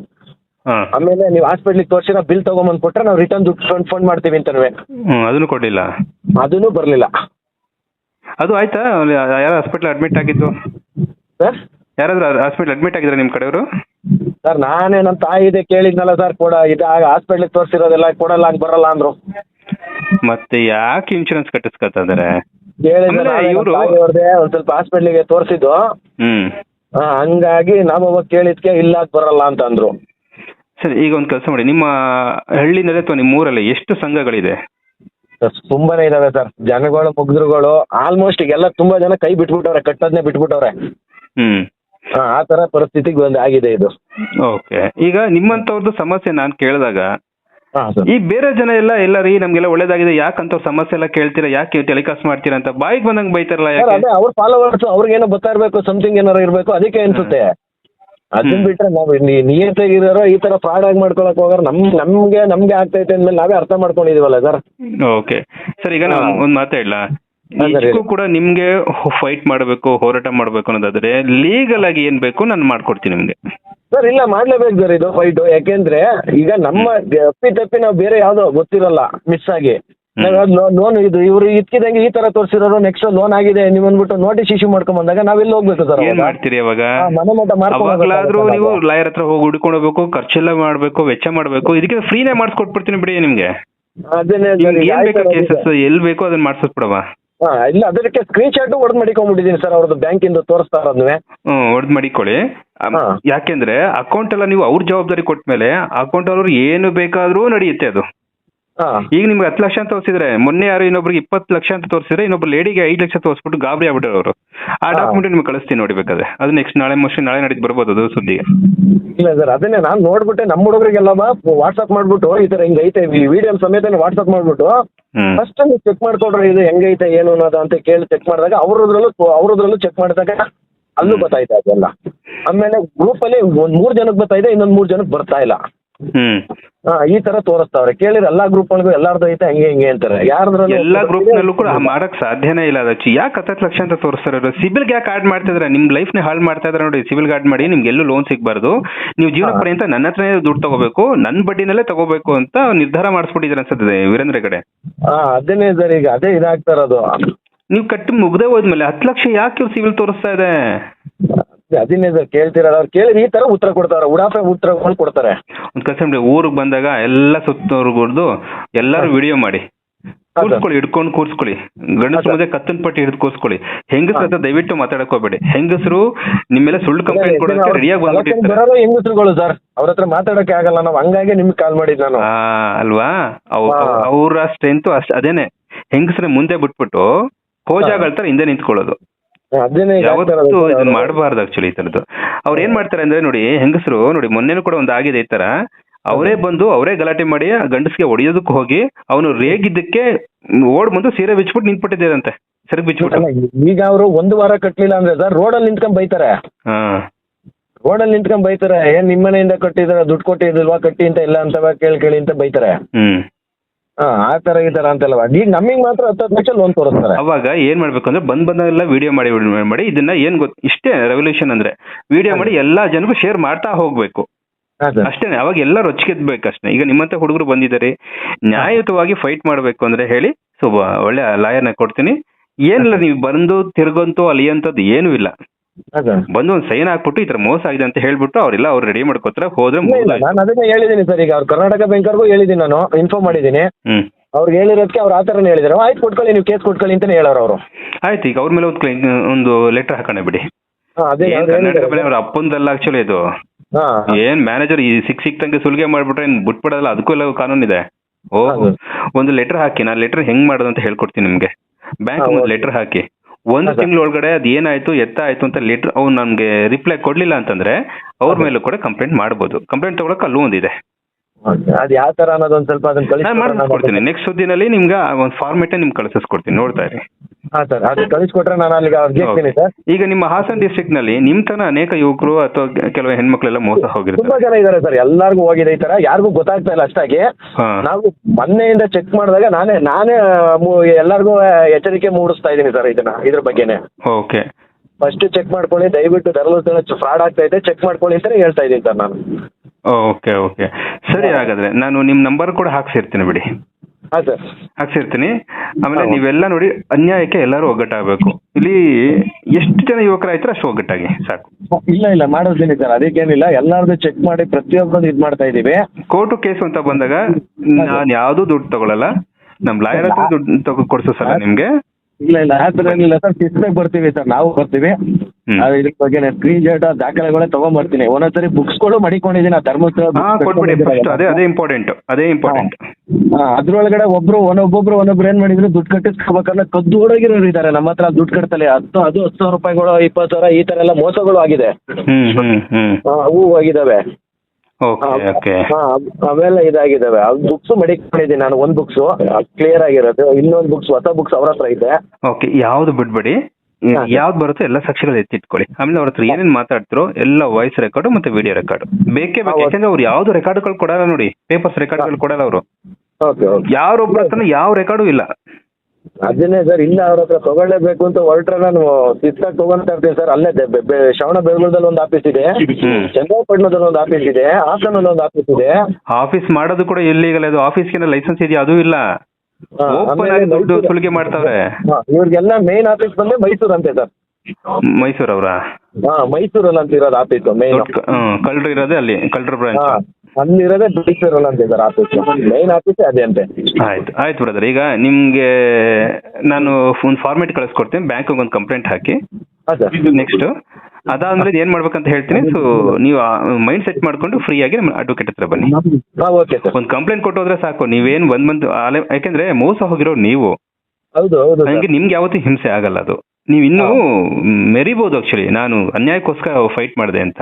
ಆಮೇಲೆ ನೀವು ಹಾಸ್ಪಿಟ್ಲಿಗೆ ತೋರಿಸಿರೋ ಬಿಲ್ ತಗೊಂಬಂದ್ ಕೊಟ್ರೆ ನಾವು ರಿಟರ್ನ್ ದುಡ್ಡು ಫಂಡ್ ಫಂಡ್ ಮಾಡ್ತೀವಿ ಅಂತನವೆ ಅದನ್ನು ಕೊಡ್ಲಿಲ್ಲ. ಅದನ್ನು ಬರ್ಲಿಲ್ಲ. ಅದು ಆಯ್ತಾ? ಯಾರು ಹಾಸ್ಪಿಟಲ್ ಅಡ್ಮಿಟ್ ಆಗಿದ್ದು? ಸರ್ ಯಾರಾದ್ರೂ ಹಾಸ್ಪಿಟಲ್ ಅಡ್ಮಿಟ್ ಆಗಿದ್ರೆ ನಿಮ್ ಕಡೆಯವರು? ಸರ್ ನಾನೇ ನಮ್ಮ ತಾಯಿ ಇದೆ ಕೇಳಿದ್ನಲ್ಲ ಸರ್ ಕೊಡ ಆಗ ಹಾಸ್ಪಿಟ್ಲಿಗೆ ತೋರಿಸಿರೋದೆಲ್ಲ ಕೊಡಲ್ಲ ಹಂಗ್ ಬರಲ್ಲ ಅಂದ್ರು. ಮತ್ತೆ ಯಾಕೆ ಇನ್ಶೂರೆನ್ಸ್ ಕಟ್ಟಿಸ್ಕೊತಾ ಇದಾರೆ? ಕೇಳಿದ್ರೆ ಆಮೇಲೆ ಇವ್ರು- ಒಂದ್ ಸ್ವಲ್ಪ ಹಾಸ್ಪಿಟ್ಲಿಗೆ ತೋರಿಸಿದ್ದು. ಹ್ಮ್. ಹಂಗಾಗಿ ನಾವೊಬ್ಬ ಕೇಳಿದ್ಕೆ ಇಲ್ಲ ಅದ್ ಬರಲ್ಲ ಅಂತ ಅಂದ್ರು. ಸರಿ ಈಗ ಒಂದ್ ಕೆಲಸ ಮಾಡಿ. ನಿಮ್ಮ ಹಳ್ಳಿನಲ್ಲಿ ಅಥವಾ ನಿಮ್ಮ ಊರಲ್ಲಿ ಎಷ್ಟು ಸಂಘಗಳಿದೆ? ಸರ್, ತುಂಬಾನೇ ಇದಾವೆ ಸರ್ ಜನಗಳು ಮುಗ್ಧರುಗಳು ಆಲ್ಮೋಸ್ಟ್ ಈಗೆಲ್ಲ ತುಂಬಾ ಜನ ಕೈ ಬಿಟ್ಬಿಟ್ಟವ್ರೆ ಕಟ್ಟೋದ್ನೇ ಬಿಟ್ಬಿಟ್ಟವ್ರೆ. ಹ್ಮ್. ಹಾ, ಆ ತರ ಪರಿಸ್ಥಿತಿಗೆ ಒಂದು ಆಗಿದೆ ಇದು. ಓಕೆ ಈಗ ನಿಮ್ಮಂತವ್ರದ್ದು ಸಮಸ್ಯೆ ನಾನು ಕೇಳಿದಾಗ ಹಾ ಸರ್. ಈ ಬೇರೆ ಜನ ಎಲ್ಲ ಎಲ್ಲ ರೀ ನಮ್ಗೆಲ್ಲ ಒಳ್ಳೇದಾಗಿದೆ ಯಾಕಂತ ಸಮಸ್ಯೆ ಎಲ್ಲ ಕೇಳ್ತೀರಾ ಯಾಕೆ ಟೆಲಿಕಾಸ್ಟ್ ಮಾಡ್ತೀರಾ ಅಂತ ಬಾಯಿಗೆ ಬಂದಂಗ್ ಬೈತಾರಲ್ಲ ಸರ್ ಯಾಕೆ? ಅದೇ ಅವ್ರ ಫಾಲೋವರ್ಸ್ ಅವ್ರಿಗೇನೋ ಏನೋ ಇರ್ಬೇಕು ಸಮಥಿಂಗ್ ಏನಾರ ಇರ್ಬೇಕು ಅದಕ್ಕೆ ಅನ್ಸುತ್ತೆ. ಅದನ್ನ. ಬಿಟ್ರೆ ನಾವು ನಿಯತ್ತಾಗಿರೋ ಈ ತರ ಫ್ರಾಡ್ ಆಗಿ ಮಾಡ್ಕೊಳಕ್ ಹೋಗಾರ ನಮ್ ನಮ್ಗೆ ನಮ್ಗೆ ಆಗ್ತೈತೆ ಅಂದ್ಮೇಲೆ ನಾವೇ ಅರ್ಥ ಮಾಡ್ಕೊಂಡಿದೀವಲ್ಲ ಸರ್? ಓಕೆ ಸರ್ ಈಗ ನಾವು. ಒಂದ್ ಮಾತು ಹೇಳ ಹಾ, ಸರ್, ಇದಕ್ಕೂ ಕೂಡ ನಿಮ್ಗೆ ಫೈಟ್ ಮಾಡಬೇಕು ಹೋರಾಟ ಮಾಡಬೇಕು ಅನ್ನೋದಾದ್ರೆ ಲೀಗಲ್ ಆಗಿ ಏನ್ ಬೇಕು ನಾನು ಮಾಡ್ಕೊಡ್ತೀನಿ ನಿಮ್ಗೆ. ಸರ್ ಇಲ್ಲ ಮಾಡ್ಲೇಬೇಕು ಸರ್ ಇದು ಫೈಟ್ ಯಾಕೆಂದ್ರೆ ಈಗ ನಮ್ಮ ಅಪ್ಪಿ ತಪ್ಪಿ ನಾವು ಬೇರೆ ಯಾವ್ದೋ ಗೊತ್ತಿರಲ್ಲ ಮಿಸ್ ಆಗಿ. ಲೋನ್ ಇದು ಇವ್ರು ಇದ್ಕಿದಂಗೆ ಈ ತರ ತೋರಿಸಿರೋರು ನೆಕ್ಸ್ಟ್ ಲೋನ್ ಆಗಿದೆ ನೀವು ಅಂದ್ಬಿಟ್ಟು ನೋಟಿಸ್ ಇಶ್ಯೂ ಮಾಡ್ಕೊಂಡ್ ಬಂದಾಗ ನಾವೆಲ್ಲಿ ಹೋಗ್ಬೇಕು ಸರ್ ಏನ್ ಮಾಡ್ತೀರಿ ಅವಾಗ? ಅವಾಗ್ಲಾದ್ರೂ ನೀವು ಲಾಯರ್ ಹತ್ರ ಹೋಗಿ ಹುಡ್ಕೊಂಡು ಹೋಗ್ಬೇಕು ಖರ್ಚೆಲ್ಲ ಮಾಡ್ಬೇಕು ವೆಚ್ಚ ಮಾಡ್ಬೇಕು ಇದಕ್ಕೆ ಫ್ರೀನೇ ಮಾಡಿಸ್ಕೊಟ್ಬಿಡ್ತೀನಿ ಬಿಡಿ ನಿಮ್ಗೆ. ಏನ್ ಬೇಕೋ ಕೇಸಸ್ ಎಲ್ಲಿ ಬೇಕೋ ಅದನ್ನ ಮಾಡಿಸ್ಬಿಡವಾ ಹಾ ಇಲ್ಲ ಅದಕ್ಕೆ ಸ್ಕ್ರೀನ್ ಶಾಟ್ ಹೊಡೆದು ಮಡಿಕೊಂಡ್ಬಿಟ್ಟಿದ್ದೀನಿ ಸರ್ ಅವ್ರದ್ದು ಬ್ಯಾಂಕಿಂದ ತೋರಿಸ್ತಾ ಇರೋದ್ನೇ ಹ್ಮ್ ಹೊಡೆದ್ ಮಾಡಿಕೊಳ್ಳಿ. ಅಮ್, ಹಾ. ಯಾಕೆಂದ್ರೆ ಅಕೌಂಟ್ ಎಲ್ಲ ನೀವು ಅವ್ರ ಜವಾಬ್ದಾರಿ ಕೊಟ್ಮೇಲೆ ಅಕೌಂಟ್ ಅವ್ರು ಏನು ಬೇಕಾದ್ರೂ ನಡೆಯುತ್ತೆ ಅದು. ಈಗ ನಿಮ್ಗೆ ಹತ್ತು ಲಕ್ಷ ಅಂತ ತೋರಿಸಿದ್ರೆ ಮೊನ್ನೆ ಯಾರು ಇನ್ನೊಬ್ರಿಗೆ ಇಪ್ಪತ್ತು ಲಕ್ಷ ಅಂತ ತೋರಿಸಿದ್ರೆ ಇನ್ನೊಬ್ರು ಲೇಡಿಗೆ ಐದು ಲಕ್ಷ ತೋರಿಸ್ಬಿಟ್ಟು ಗಾಬರಿ ಆಗ್ಬಿಟ್ಟಿರೋರು ಅವರು. ಆ ಡಾಕ್ಯುಮೆಂಟ್ ನಿಮ್ಗೆ ಕಳಿಸ್ತೀನಿ ನೋಡಿ ಬೇಕಾದ್ರೆ. ಅದು ನೆಕ್ಸ್ಟ್ ನಾಳೆ ಮೋಸ್ಟ್ಲಿ ನಾಳೆ ನಡೀತು ಬರ್ಬೋದು ಅದು ಸುದ್ದಿಗೆ. ಇಲ್ಲ ಸರ್ ಅದನ್ನೇ ನಾನು ನೋಡ್ಬಿಟ್ಟೆ ನಮ್ಮ ಹುಡುಗರಿಗೆಲ್ಲ ವಾಟ್ಸ್ಆಪ್ ಮಾಡ್ಬಿಟ್ಟು ಈ ತರ ಹಿಂಗೈತೆ ವಿಡಿಯೋ ಸಮೇತ ವಾಟ್ಸ್ಆಪ್ ಮಾಡ್ಬಿಟ್ಟು ಫಸ್ಟ್ ನೀವು ಚೆಕ್ ಮಾಡ್ಕೊಡ್ರಿ ಇದು ಹೆಂಗೈತೆ ಏನು ಅನ್ನೋದು ಅಂತ ಕೇಳಿ ಚೆಕ್ ಮಾಡಿದಾಗ ಅವ್ರದ್ರಲ್ಲೂ ಅವ್ರದ್ರಲ್ಲೂ ಚೆಕ್ ಮಾಡಿದಾಗ ಅಲ್ಲೂ ಗೊತ್ತಾಯ್ತು ಅದೆಲ್ಲ ಆಮೇಲೆ ಗ್ರೂಪ್ ಅಲ್ಲಿ ಒಂದ್ ಮೂರ್ ಜನಕ್ಕೆ ಬರ್ತಾ ಇದೆ ಇನ್ನೊಂದ್ ಮೂರ್ ಜನಕ್ಕೆ ಬರ್ತಾ ಇಲ್ಲ. ಹ್ಮ್. ಆ, ಈ ತರ ತೋರಿಸ್ತಾವ್ರೆ. ಕೇಳಿದ್ರೆ ಎಲ್ಲಾ ಗ್ರೂಪ್ ಒಳಗೂ ಎಲ್ಲಾರ್ದು ಐತೆ ಹಂಗೆ ಹಿಂಗೆ ಅಂತಾರೆ. ಯಾರ್ದ್ರಲ್ಲೂ ಎಲ್ಲಾ ಗ್ರೂಪ್ ನಲ್ಲೂ ಕೂಡ ಮಾಡಕ್ ಸಾಧ್ಯನೇ ಇಲ್ಲ ಅದಚ್ಚಿ ಯಾಕೆ ಹತ್ತತ್ತು ಲಕ್ಷ ಅಂತ ತೋರಿಸ್ತಾರೆ ಸಿಬಿಲ್ ಗ್ಯಾಕ್ ಆಡ್ ಮಾಡ್ತಿದ್ರೆ? ಇದಾರೆ ನಿಮ್ ಲೈಫ್ನ ಹಾಳು ಮಾಡ್ತಾ ಇದ್ರೆ ನೋಡಿ. ಸಿಬಿಲ್ ಗಾರ್ಡ್ ಮಾಡಿ ನಿಮ್ಗೆ ಎಲ್ಲೂ ಲೋನ್ ಸಿಗ್ಬಾರ್ದು. ನೀವು ಜೀವನ. ಪರ್ಯಂತ ನನ್ನ ಹತ್ರನೇ ದುಡ್ಡು ತಗೋಬೇಕು ನನ್ನ ಬಡ್ಡಿನಲ್ಲೇ ತಗೋಬೇಕು ಅಂತ ನಿರ್ಧಾರ ಮಾಡಿಸ್ಬಿಟ್ಟಿದ್ರೆ ಅನ್ಸುತ್ತೆ ವೀರೇಂದ್ರ ಕಡೆ. ಹಾ ಅದನ್ನೇ ಸರ್ ಈಗ ಅದೇ ಇದಾಗ್ತಾ ಇರೋದು. ನೀವು ಕಟ್ಟಿ ಮುಗ್ದೇ ಹೋದ್ಮೇಲೆ ಹತ್ತು ಲಕ್ಷ ಯಾಕೆ ಇವ್ರು ಸಿವಿಲ್ ತೋರಿಸ್ತಾ ಇದೆ? ಅದನ್ನೇ ಸರ್ ಕೇಳ್ತಿರೋದು ಅವ್ರು ಕೇಳಿದ್ರೆ ಈ ತರ ಉತ್ತರ ಕೊಡ್ತಾರೆ ಉಡಾಫೆ ಉತ್ತರಗಳು ಕೊಡ್ತಾರೆ. ಒಂದ್ ಕೆಲಸ ಮಾಡಿ ಊರಿಗೆ ಬಂದಾಗ ಎಲ್ಲ ಸುತ್ತೋರ್ಗುಡ್ದು ಎಲ್ಲಾರು ವಿಡಿಯೋ ಮಾಡಿ. ಕೂರ್ಸ್ಕೊಳ್ಳಿ ಹಿಡ್ಕೊಂಡು ಕೂರ್ಸ್ಕೊಳ್ಳಿ. ಗಂಡಸರು ಮುಂದೆ ಕತ್ತನ್ ಪಟ್ಟಿ ಹಿಡಿದು ಕೂರ್ಸ್ಕೊಳ್ಳಿ. ಹೆಂಗಸ್ರ ಹತ್ರ ದಯವಿಟ್ಟು ಮಾತಾಡಕ್ ಹೋಗ್ಬೇಡಿ ಹೆಂಗಸರು ನಿಮ್ಮೆಲ್ಲ ಸುಳ್ಳು ಕಂಪ್ಲೇಂಟ್ ಕೊಡೋಕೆ ರೆಡಿಯಾಗಿ ಬಂದ್ಬಿಟ್ಟಿರ್ತಾರೆ. ಬರೋರು ಹೆಂಗಸ್ರುಗಳು ಸರ್. ಅವ್ರ ಹತ್ರ ಮಾತಾಡಕ್ಕೆ ಆಗಲ್ಲ ನಾವು ಹಂಗಾಗಿ ನಿಮ್ಗೆ ಕಾಲ್ ಮಾಡಿದ್ ನಾನು. ಆ, ಅಲ್ವಾ? ಅವ್-. ಅವ್ರ ಸ್ಟ್ರೆಂತ್ ಅಷ್ಟ ಅದೇನೆ. ಹೆಂಗಸ್ರ ಮುಂದೆ ಬಿಟ್ಬಿಟ್ಟು ಹೋಜಾಗಳ ತರ ಹಿಂದೆ ನಿಂತ್ಕೊಳ್ಳೋದು. ಅದೇನೇ ಈಗ ಆಗ್ತಾ ಯಾವತ್ತೂ ಇದನ್ನ ಸರ್. ಮಾಡಬಾರ್ದು ಆಕ್ಚುಲಿ ಈ ತರದ್ದು. ಅವ್ರ ಏನ್ ಮಾಡ್ತಾರೆ ಅಂದ್ರೆ ನೋಡಿ ಹೆಂಗಸರು ನೋಡಿ ಮೊನ್ನೆನೂ ಕೂಡ ಒಂದು ಆಗಿದೆ ಈ ತರ. ಅವರೇ ಬಂದು ಅವರೇ ಗಲಾಟೆ ಮಾಡಿ ಆ ಗಂಡಸ್ಗೆ ಹೊಡೆಯೋದಕ್ಕೆ ಹೋಗಿ ಅವನು ರೇಗಿದ್ದಕ್ಕೆ ಓಡ್ ಬಂದು ಸೀರೆ ಬಿಚ್ಬಿಟ್ಟು ನಿಂತ್ಬಿಟ್ಟಿದ್ದೀರಂತೆ. ಸೆರಗ್ ಬಿಚ್ಬಿಟ್ಟು. ಅಲ್ಲ, ಈಗ ಅವರು ಒಂದು ವಾರ ಕಟ್ಲಿಲ್ಲ ಅಂದ್ರೆ ಸರ್ ಅಲ್ಲಿ ನಿಂತ್ಕೊಂಡ್ ಬೈತಾರೆ. ಹಾ. ರೋಡಲ್ಲಿ ನಿಂತ್ಕೊಂಡ್ ಬೈತಾರೆ. ಏನ್ ನಿಮ್ಮನೆಯಿಂದ ಕಟ್ಟಿದಾರೆ ದುಡ್ಡು ಕೊಟ್ಟಿದಿಲ್ವಾ ಕಟ್ಟಿ ಅಂತ ಇಲ್ಲ ಅಂತ ಕೇಳಿ ಕೇಳಿ ಅಂತ ಬೈತಾರೆ. ಹ್ಮ್. ಹಾ ಆ ತರ ಈ ತರ ಅಂತೆಲ್ಲ ಈಗ ನಮಗ್ ಮಾತ್ರ ಹತ್ತು ಲಕ್ಷ ಲೋನ್ ತೋರಿಸ್ತಾರೆ. ಅವಾಗ ಏನ್ ಮಾಡ್ಬೇಕು ಅಂದ್ರೆ ಬಂದ್ ಬಂದೆಲ್ಲ ವಿಡಿಯೋ ಮಾಡಿ ಮಾಡಿ. ಇದನ್ನ ಏನ್ ಗೊತ್ತ ಇಷ್ಟೇ ರೆವಲ್ಯೂಷನ್ ಅಂದ್ರೆ. ವಿಡಿಯೋ ಮಾಡಿ ಎಲ್ಲಾ ಜನಕ್ಕೂ ಶೇರ್ ಮಾಡ್ತಾ ಹೋಗ್ಬೇಕು. ಅಷ್ಟೇ ಸರ್. ಅಷ್ಟೇನೆ ಅವಾಗ ಎಲ್ಲರೂ ರೊಚ್ಚಿಗೆದ್ಬೇಕು ಅಷ್ಟೇ ಈಗ ನಿಮ್ಮಂತ ಹುಡುಗರು ಬಂದಿದ್ದಾರೆ. ನ್ಯಾಯಯುತವಾಗಿ ಫೈಟ್ ಮಾಡ್ಬೇಕು ಅಂದ್ರೆ ಹೇಳಿ ಸೊ ಒಳ್ಳೆ ಲಾಯರ್ನ ಕೊಡ್ತೀನಿ. ಏನಿಲ್ಲ ನೀವು ಬಂದು ತಿರ್ಗಂತೂ ಅಲಿಯಂತದ್ದು ಏನೂ ಇಲ್ಲ. ಸರ್ ಬಂದು ಒಂದು ಸೈನ್ ಹಾಕ್ಬಿಟ್ಟು ಈ ತರ ಮೋಸ ಆಗಿದೆ ಅಂತ ಹೇಳ್ಬಿಟ್ಟು ಅವರೆಲ್ಲ ಅವ್ರು ರೆಡಿ ಮಾಡ್ಕೋತಾರೆ ಹೋದ್ರೆ ಇಲ್ಲ ಮುಗ್ದೋಯ್ತು. ನಾನು ಅದನ್ನ ಹೇಳಿದ್ದೀನಿ ಸರ್ ಈಗ ಅವ್ರು ಕರ್ನಾಟಕ ಬ್ಯಾಂಕರ್ಗೂ ಹೇಳಿದ್ದೀನಿ ನಾನು ಇನ್ಫಾರ್ಮ್ ಮಾಡಿದ್ದೀನಿ. ಹ್ಮ್. ಅವ್ರಿಗೆ ಹೇಳಿರೋದಕ್ಕೆ ಅವ್ರು ಆತರ ಥರನೇ ಹೇಳಿದ್ದಾರೆ. ಆಯ್ತು ಕೊಟ್ಕೊಳ್ಳಿ ನೀವು ಕೇಸ್ ಕೊಟ್ಕೊಳ್ಳಿ ಅಂತಾನೆ ಹೇಳೋರು ಅವರು. ಆಯ್ತು ಈಗ ಅವ್ರ ಮೇಲೆ ಒಂದು ಒಂದು ಲೆಟರ್ ಹಾಕೋಣ ಬಿಡಿ. ಹಾ ಅದೇ ಏನ್ ಅವ್ರು ಕರ್ನಾಟಕ ಹೇಳಿದ್ದಾರೆ ಬೆಲೆ ಅವ್ರ ಅಪ್ಪಂದಲ್ಲ ಆಕ್ಚುಲಿ ಇದು. ಹಾ ಏನ್ ಮ್ಯಾನೇಜರ್ ಈ ಸಿಕ್ ಸಿಕ್ತಂಗೆ ಸುಲಿಗೆ ಮಾಡ್ಬಿಟ್ರೆ ಏನ್ ಬಿಟ್ಬಿಡಲ್ಲ ಅದಕ್ಕೂ ಎಲ್ಲ ಕಾನೂನು ಇದೆ. ಓ ಹೌದು. ಒಂದು ಲೆಟರ್ ಹಾಕಿ ನಾನು ಲೆಟರ್ ಹೆಂಗ್ ಮಾಡೋದು ಅಂತ ಹೇಳ್ಕೊಡ್ತೀನಿ ನಿಮ್ಗೆ. ಬ್ಯಾಂಕ್ ಹಾ, ಒಂದು ಓಕೆ. ಲೆಟರ್ ಹಾಕಿ. ಒಂದು. ತಿಂಗಳ ಒಳಗಡೆ ಅದು ಏನಾಯ್ತು ಎತ್ತ ಆಯ್ತು ಅಂತ ಲೆಟರ್ ಅವ್ನು ನಮ್ಗೆ ರಿಪ್ಲೈ ಕೊಡ್ಲಿಲ್ಲ ಅಂತಂದ್ರೆ ಅವ್ರ ಮೇಲೂ ಕೂಡ ಕಂಪ್ಲೇಂಟ್ ಮಾಡಬಹುದು ಕಂಪ್ಲೇಂಟ್ ತಗೊಳಕ್ ಅಲ್ಲೂ ಒಂದಿದೆ. ಅದ್ ಯಾವ ತರ ಅನ್ನೋದೊಂದ್ ಸ್ವಲ್ಪ ಅದನ್ನ ನೆಕ್ಸ್ಟ್ ಸುದ್ದಿನಲ್ಲಿ ನಿಮ್ಗೆ ಒಂದು ಫಾರ್ಮೆಟ್ ನಿಮ್ಗೆ ಕಳಿಸ್ಕೊಡ್ತೀನಿ ನೋಡ್ತಾ ಇರಿ. ಹಾ ಸರ್ ಅದು ಕಳಿಸ್ಕೊಟ್ರೆ ನಾನು ಅಲ್ಲಿಗೆ ಸರ್ ಈಗ ನಿಮ್ಮ ಹಾಸನ್ ಡಿಸ್ಟ್ರಿಕ್ಟ್ನಲ್ಲಿ ನಿಮ್ ತನ ಅನೇಕ ಯುವಕರು ಅಥವಾ ಕೆಲವು ಹೆಣ್ಮಕ್ಳೆಲ್ಲ ಮೋಸ ತುಂಬಾ ಹೋಗಿರ್ತಾರೆ. ಜನ ಇದಾರೆ ಸರ್ ಎಲ್ಲಾರ್ಗು ಹೋಗಿದೆ ಈ ತರ. ಯಾರಿಗೂ ಗೊತ್ತಾಗ್ತಾ ಇಲ್ಲ ಅಷ್ಟಾಗಿ. ಹಾ. ನಾವು ಮೊನ್ನೆಯಿಂದ ಚೆಕ್ ಮಾಡಿದಾಗ ನಾನೇ ನಾನೇ ಎಲ್ಲಾರ್ಗು ಎಚ್ಚರಿಕೆ ಮೂಡಿಸ್ತಾ ಇದ್ದೀನಿ ಸರ್ ಇದನ್ನ ಇದ್ರ ಬಗ್ಗೆನೆ. ಓಕೆ. ಫಸ್ಟ್ ಚೆಕ್ ಮಾಡ್ಕೊಳ್ಳಿ ದಯವಿಟ್ಟು ಧರ್ಮಸ್ಥಳ ಫ್ರಾಡ್ ಆಗ್ತಾ ಇದೆ ಚೆಕ್ ಮಾಡ್ಕೊಳ್ಳಿ ಅಂತಾನೆ ಹೇಳ್ತಾ ಇದ್ದೀನಿ ಸರ್ ನಾನು. Okay okay. ಸರಿ ಹಾಗಾದ್ರೆ ನಾನು ನಿಮ್ ನಂಬರ್ ಕೂಡ ಹಾಕ್ಸಿರ್ತೀನಿ ಬಿಡಿ. ಹಾ ಸರ್. ಹಾಕ್ಸಿರ್ತೀನಿ. ಆಮೇಲೆ. ನೀವೆಲ್ಲ ನೋಡಿ ಅನ್ಯಾಯಕ್ಕೆ ಎಲ್ಲರೂ ಒಗ್ಗಟ್ಟಾಗಬೇಕು. ಇಲ್ಲಿ ಎಷ್ಟು ಜನ ಯುವಕರಾಯ್ತಾರೆ ಅಷ್ಟು ಒಗ್ಗಟ್ಟಾಗಿ ಸಾಕು. ಇಲ್ಲ ಇಲ್ಲ ಮಾಡೋದೇನಿ ಸರ್ ಅದಕ್ಕೇನಿಲ್ಲ. ಎಲ್ಲಾರ್ದು ಚೆಕ್ ಮಾಡಿ ಪ್ರತಿಯೊಬ್ಬರದ್ದು ಇದು ಮಾಡ್ತಾ ಇದೀವಿ ಕೋರ್ಟ್ ಕೇಸು ಅಂತ ಬಂದಾಗ ನಾನು ಯಾವ್ದು ದುಡ್ಡು ತಗೊಳಲ್ಲ. ನಮ್ ಲಾಯರ್ ಹತ್ರ ದುಡ್ಡು ತಗೊ ಕೊಡ್ಸೋ ಸರ್ ನಿಮ್ಗೆ. ಇಲ್ಲ ಇಲ್ಲ ಆ ಥರ ಏನಿಲ್ಲ ಸರ್. ಶಿಸ್ತಾಗಿ ಬರ್ತೀವಿ ಸರ್. ನಾವು ಬರ್ತೀವಿ. ಹ್ಮ್. ಇದ್ರ ಬಗ್ಗೆ ಸ್ಕ್ರೀನ್ ಶಾಟ್ ದಾಖಲೆಗಳೇ ತಗೊಂಡ್ಬರ್ತೀನಿ ಒಂದೊಂದ್ಸರಿ ಬುಕ್ಸ್ಗಳು ಮಡಿಕೊಂಡಿದ್ದೀನಿ. ಆ ಧರ್ಮಸ್ಥಳ ಹಾ books ಕೊಟ್ಬಿಡಿ ಫಸ್ಟ್ ಅದೇ ಅದೇ ಇಂಪಾರ್ಟೆಂಟ್ ಅದೇ ಇಂಪಾರ್ಟೆಂಟ್ ಹಾ, ಅದ್ರೊಳಗಡೆ ಒಬ್ರು ಒನ್ನೊಬ್ಬೊಬ್ರು ಒನ್ನೊಬ್ರು ಏನ್ ಮಾಡಿದ್ರು ದುಡ್ಡು ಕಟ್ಟಿಸ್ಕೋಬೇಕನ್ನ ಕದ್ದು ಹೊಡಗಿರೋರು ಇದಾರೆ. ನಮ್ಮ ಹತ್ರ ದುಡ್ಡು ಕಟ್ತಲೆ. ಹತ್ತು ಅದು ಹತ್ತು ಸಾವಿರ ರೂಪಾಯಿಗಳು ಇಪ್ಪತ್ತು ಸಾವಿರ ಈ ತರ ಎಲ್ಲ ಮೋಸಗಳು ಆಗಿದೆ. ಹ್ಮ್ ಹ್ಮ್ ಹ್ಮ್. ಅವು ಹೋಗಿದಾವೆ ಓಕೆ ಓಕೆ ಹಾ, ಅವೆಲ್ಲ ಇದಾಗಿದಾವೆ. ಅದು ಬುಕ್ಸ್ ಮಡಿಕೊಂಡಿದ್ದೀನಿ ನಾನು ಒಂದ್ ಬುಕ್ಸ್ ಕ್ಲಿಯರ್ ಆಗಿರೋದು. ಇನ್ನೊಂದು ಬುಕ್ಸ್ ಹೊಸ ಬುಕ್ಸ್ ಅವ್ರ ಹತ್ರ ಇದೆ. ಓಕೆ ಯಾವ್ದು ಬಿಡ್ಬೇಡಿ? ಹಾ. ಯಾವ್ದು ಬರುತ್ತೋ ಎಲ್ಲ ಸಾಕ್ಷಿಗಳು ಎತ್ತಿಟ್ಕೊಳ್ಳಿ. ಆಮೇಲೆ ಅವ್ರ ಹತ್ರ ಏನೇನ್ ಮಾತಾಡ್ತಿರೋ ಎಲ್ಲ ವಾಯ್ಸ್ ರೆಕಾರ್ಡ್ ಮತ್ತೆ ವಿಡಿಯೋ ರೆಕಾರ್ಡ್ ಬೇಕೇ ಬೇಕು. ಹೌದು. ಯಾಕಂದ್ರೆ ಅವ್ರು ಯಾವ್ದು ರೆಕಾರ್ಡ್ಗಳು ಕೊಡಲ್ಲ ನೋಡಿ. ಪೇಪರ್ಸ್ ರೆಕಾರ್ಡ್ಗಳು ಕೊಡಲ್ಲ ಅವರು. ಓಕೆ ಓಕೆ ಯಾರೊಬ್ಬರ ಹತ್ರ ಯಾವ ರೆಕಾರ್ಡು ಇಲ್ಲ. ಅದನ್ನೇ ಸರ್ ಇಲ್ಲ ಅವ್ರ ಹತ್ರ ತಗೊಳ್ಳೇಬೇಕು ಅಂತ ಹೊರಟ್ರೆ ನಾನು ಶಿಸ್ತಾಗಿ ತಗೊಂತ ಇರ್ತೀನಿ ಸರ್ ಅಲ್ಲೇ ಬೆ- ಬೆ- ಬೆ- ಶ್ರವಣ ಬೆಳಗುಳದಲ್ಲಿ ಒಂದು ಆಫೀಸ್ ಇದೆ. ಹ್ಮ್. ಚನ್ನಪಟ್ಟಣದಲ್ಲಿ ಒಂದು ಆಫೀಸ್ ಇದೆ ಹಾಸನಲ್ಲಿ ಒಂದು ಆಫೀಸ್ ಇದೆ. ಆಫೀಸ್ ಮಾಡೋದು ಕೂಡ ಇಲ್ಲಿಗಲ್ ಅದು ಆಫೀಸ್ಗೆ ಲೈಸೆನ್ಸ್ ಇದೆಯಾ? ಅದು ಇಲ್ಲ. ಹಾ, ಓಪನ್ ಆಮೇಲೆ ಆಗಿ ದುಡ್ಡು ಮೈಸೂರು- ಸುಲಿಗೆ ಮಾಡ್ತಾವ್ರೆ. ಹಾ, ಇವ್ರಿಗೆಲ್ಲ ಮೇನ್ ಆಫೀಸ್ ಬಂದ್ರೆ ಮೈಸೂರು ಅಂತೆ ಸರ್. ಮೈಸೂರು ಅವರ ಹಾ ಮೈಸೂರಲ್ಲಿ ಅಂತ ಇರೋದು ಆಫೀಸ್ ಮೇನ್ ಕಳ್ಳರು ಇರೋದೇ ಅಲ್ಲಿ ಕಳ್ರು ಬ್ರಾಂಚ್ ಅಂತ ಸರ್ ಆಫೀಸ್ ಮೈನ್ ಆಫೀಸ್ ಅದೇ ಅಂತೆ. ಆಯ್ತು ಆಯ್ತು ಬ್ರದರ್ ಈಗ ನಿಮ್ಗೆ ನಾನು ಒಂದು ಫಾರ್ಮೆಟ್ ಕಳಿಸ್ಕೊಡ್ತೀನಿ. ಬ್ಯಾಂಕ್ ಒಂದು ಕಂಪ್ಲೇಂಟ್ ಹಾಕಿ. ಹಾ ಸರ್ ನೆಕ್ಸ್ಟ್ ಅದಾದ್ಮೇಲೆ ಏನ್ ಮಾಡ್ಬೇಕಂತ ಹೇಳ್ತೀನಿ. ಸೊ ನೀವು ಮೈಂಡ್ ಸೆಟ್ ಮಾಡ್ಕೊಂಡು ಫ್ರೀ ಆಗಿ ನಮ್ಮ ಅಡ್ವೊಕೇಟ್ ಹತ್ರ ಬನ್ನಿ. ಹಾ ಓಕೆ ಸರ್ ಒಂದು ಕಂಪ್ಲೇಂಟ್ ಕೊಟ್ಟು ಹೋದ್ರೆ ಸಾಕು. ನೀವೇನ್ ಒಂದ್ ಮಂತ್ ಆಲೆ ಯಾಕಂದ್ರೆ ಮೋಸ ಹೋಗಿರೋ ನೀವು. ಹೌದು ಹೌದು ಸರ್ ಹಂಗೆ ನಿಮ್ಗೆ ಯಾವತ್ತೂ ಹಿಂಸೆ ಆಗಲ್ಲ ಅದು. ನೀವು ಇನ್ನೂ ಮೆರಿಬಹುದು ಆಕ್ಚುಲಿ ನಾನು ಅನ್ಯಾಯಕ್ಕೋಸ್ಕರ ಫೈಟ್ ಮಾಡಿದೆ ಅಂತ.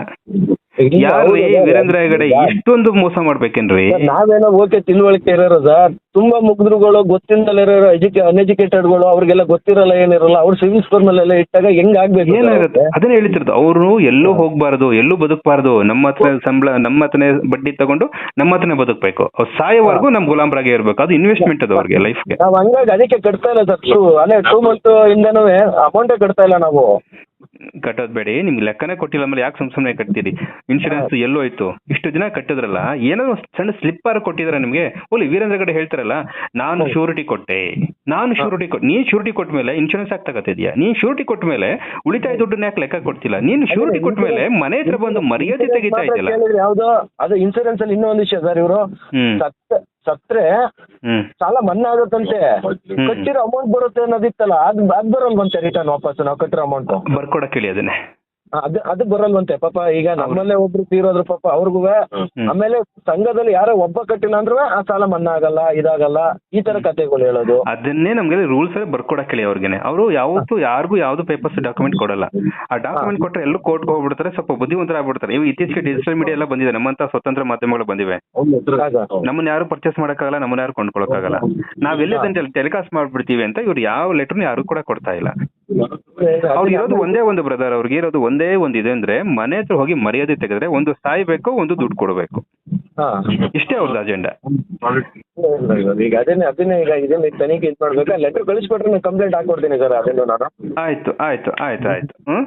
ಯಾರ್ರಿ. ವೀರೇಂದ್ರ ಹೆಗಡೆ? ಇಷ್ಟೊಂದು ಮೋಸ ಮಾಡ್ಬೇಕೇನ್ರಿ? ನಾವೇನೋ ಓಕೆ ತಿಳುವಳಿಕೆ ಇರೋರು ಸರ್. ತುಂಬಾ ಮುಗ್ಧರುಗಳು ಗೊತ್ತಿಲ್ಲದೆ ಎಜುಕೇ ಅನ್ಎಜುಕೇಟೆಡ್ಗಳು ಅವ್ರಿಗೆಲ್ಲ ಗೊತ್ತಿರಲ್ಲ ಏನಿರಲ್ಲ ಅವ್ರು ಸಿವಿಲ್ ಸ್ಕೋರ್ ಮೇಲೆಲ್ಲ ಇಟ್ಟಾಗ ಹೆಂಗ್ ಆಗ್ಬೇಕು ಏನಾಗುತ್ತೆ? ಅದನ್ನ ಹೇಳ್ತಿರೋದು. ಅವರು ಎಲ್ಲೂ ಹೋಗ್ಬಾರ್ದು ಎಲ್ಲೂ ಬದುಕಬಾರ್ದು. ನಮ್ಮ ಹತ್ರ ಸಂಬಳ ನಮ್ಮ ಹತ್ರನೇ ಬಡ್ಡಿ ತಗೊಂಡು ನಮ್ಮ ಹತ್ರನೇ ಬದುಕಬೇಕು. ಅವ್ರು ಸಾಯೋವರೆಗೂ ನಮ್ ಗುಲಾಮ್ರಾಗೆ ಇರ್ಬೇಕು. ಅದು ಇನ್ವೆಸ್ಟ್ಮೆಂಟ್ ಅದು ಅವ್ರಿಗೆ ಲೈಫ್ಗೆ ನಾವ್ ಹಂಗಾಗಿ ಅದಕ್ಕೆ ಕಟ್ತಾ ಇಲ್ಲ ಸರ್. ಟೂ ಅಲ್ಲೇ ಟೂ ಮಂತ್ ಇಂದನೂ ಅಮೌಂಟೇ ಕಟ್ತಾ ಇಲ್ಲ ನಾವು. ಕಟ್ಟೋದ್ ಬೇಡಿ. ನಿಮ್ಗೆ ಲೆಕ್ಕನೇ ಕೊಟ್ಟಿಲ್ಲ ಆಮೇಲೆ ಯಾಕೆ ಸುಮ್ ಕಟ್ತೀರಿ? ಇನ್ಶೂರೆನ್ಸ್ ಎಲ್ಲೋ ಇತ್ತು ಇಷ್ಟು ದಿನ ಕಟ್ಟಿದ್ರಲ್ಲ ಏನೋ ಒಂದ್ ಸಣ್ಣ ಸ್ಲಿಪ್ಪರ್ ಕೊಟ್ಟಿದ್ರೆ ನಿಮ್ಗೆ? ಓಲಿ ವೀರೇಂದ್ರ ಗಡೆ ಹೇಳ್ತಾರಲ್ಲ ನಾನು ಶೂರಿಟಿ ಕೊಟ್ಟೆ. ನಾನು ಶೂರಿಟಿ ಕೊಟ್ಟು ನೀನ್ ಶೂರಿಟಿ ಕೊಟ್ಟ ಮೇಲೆ ಇನ್ಶೂರೆನ್ಸ್ ಯಾಕೆ ತಗೋತಿದ್ಯಾ? ನೀನ್ ಶೂರಿಟಿ ಕೊಟ್ಟ ಮೇಲೆ ಉಳಿತಾಯ ದುಡ್ಡನ್ನ ಯಾಕೆ ಲೆಕ್ಕ ಕೊಡ್ತಿಲ್ಲ? ನೀನ್ ಶೂರಿಟಿ ಕೊಟ್ಟ ಮೇಲೆ ಮನೆ ಹತ್ರ ಬಂದು ಮರ್ಯಾದೆ ತೆಗಿತಾ ಇದ್ದಿಲ್ಲ ಕೇಳಿದ್ರೆ ಯಾವ್ದೋ ಅದು ಇನ್ಸೂರೆನ್ಸ್ ಅಲ್ಲಿ ಇನ್ನೊಂದು ವಿಷಯ ಸರ್ ಇವರು. ಸತ್ರೆ ಸಾಲ ಮನ್ನಾ ಆಗುತ್ತಂತೆ ಕಟ್ಟಿರೋ ಅಮೌಂಟ್ ಬರುತ್ತೆ ಅನ್ನೋದಿತ್ತಲ್ಲ ಅದ್ ಅದ್ ಬರಲ್ವಂತೆ ರಿಟರ್ನ್ ವಾಪಸ್ ನಾವು ಕಟ್ಟಿರೋ ಅಮೌಂಟ್ ಬರ್ಕೊಡಕ್ ಹೇಳಿ ಅದನ್ನೇ. ಅದು ಅದು ಬರಲ್ವಂತೆ. ಪಾಪ ಈಗ ನಮ್ಮಲ್ಲೇ ಒಬ್ರು ತೀರೋದ್ರು ಪಾಪ ಅವ್ರಿಗೂ ಆಮೇಲೆ ಸಂಘದಲ್ಲಿ ಯಾರೋ ಒಬ್ಬ ಕಟ್ಟಿಲ್ಲ ಅಂದ್ರೂ ಆ ಸಾಲ ಮನ್ನಾ ಆಗಲ್ಲ ಇದಾಗಲ್ಲ. ಈ ತರ ಕಥೆಗಳು ಹೇಳೋದು. ಅದನ್ನೇ ನಮ್ಗೆ ರೂಲ್ಸ್ ಅಲ್ಲಿ ಬರ್ಕೊಡಕ್ ಹೇಳಿ ಅವ್ರಿಗೆನೆ. ಅವರು ಯಾವತ್ತು ಯಾರಿಗೂ ಯಾವ್ದು ಪೇಪರ್ಸ್ ಡಾಕ್ಯುಮೆಂಟ್ ಕೊಡಲ್ಲ. ಆ ಡಾಕ್ಯುಮೆಂಟ್ ಕೊಟ್ರೆ ಎಲ್ಲೂ ಕೋರ್ಟ್ ಹೋಗ್ಬಿಡ್ತಾರೆ ಸ್ವಲ್ಪ ಬುದ್ಧಿವಂತರ ಆಗ್ಬಿಡ್ತಾರೆ. ಇವು ಇತ್ತೀಚೆಗೆ ಡಿಜಿಟಲ್ ಮೀಡಿಯಾ ಎಲ್ಲ ಬಂದಿದೆ ನಮ್ಮಂತ ಸ್ವತಂತ್ರ ಮಾಧ್ಯಮಗಳು ಬಂದಿವೆ. ನಮ್ಮನ್ನ ಯಾರು ಪರ್ಚೇಸ್ ಮಾಡಕ್ಕಾಗಲ್ಲ ನಮ್ಮನ್ನ ಯಾರು ಕೊಂಡ್ಕೊಳಕ್ಕಾಗಲ್ಲ. ನಾವೆಲ್ಲೇ ಟೆಲಿಕಾಸ್ಟ್ ಮಾಡ್ಬಿಡ್ತೀವಿ ಅಂತ ಇವ್ರು ಯಾವ ಲೆಟರ್ನ ಯಾರು ಕೂಡ ಕೊಡ್ತಾ ಇಲ್ಲ. ಅವ್ರಿಗೆ ಇರೋದು ಒಂದೇ ಒಂದು ಬ್ರದರ್ ಅವ್ರಿಗೆ ಇರೋದು ಒಂದೇ ಒಂದು ಇದೆ ಅಂದ್ರೆ ಮನೆ ಹತ್ರ ಹೋಗಿ ಮರ್ಯಾದೆ ತೆಗೆದ್ರೆ ಒಂದು ಸಾಯ್ಬೇಕು ಒಂದು ದುಡ್ಡು ಕೊಡಬೇಕು. ಇಷ್ಟೇ ಅವ್ರದ್ದು ಅಜೆಂಡಾ ಈಗ ಅದನ್ನೇ ಅದನ್ನೇ ಈಗ ಇದನ್ನ ತನಿಖೆ ಇದು ಮಾಡ್ಬೇಕು? ಲೆಟರ್ ಕಳಿಸ್ಕೊಟ್ರೆ ನಾನು ಕಂಪ್ಲೇಂಟ್ ಹಾಕೊಡ್ತೀನಿ ಸರ್ ಅದನ್ನು ನಾನು. ಆಯ್ತು ಆಯ್ತು ಆಯ್ತು ಆಯ್ತು. ಹ್ಮ್?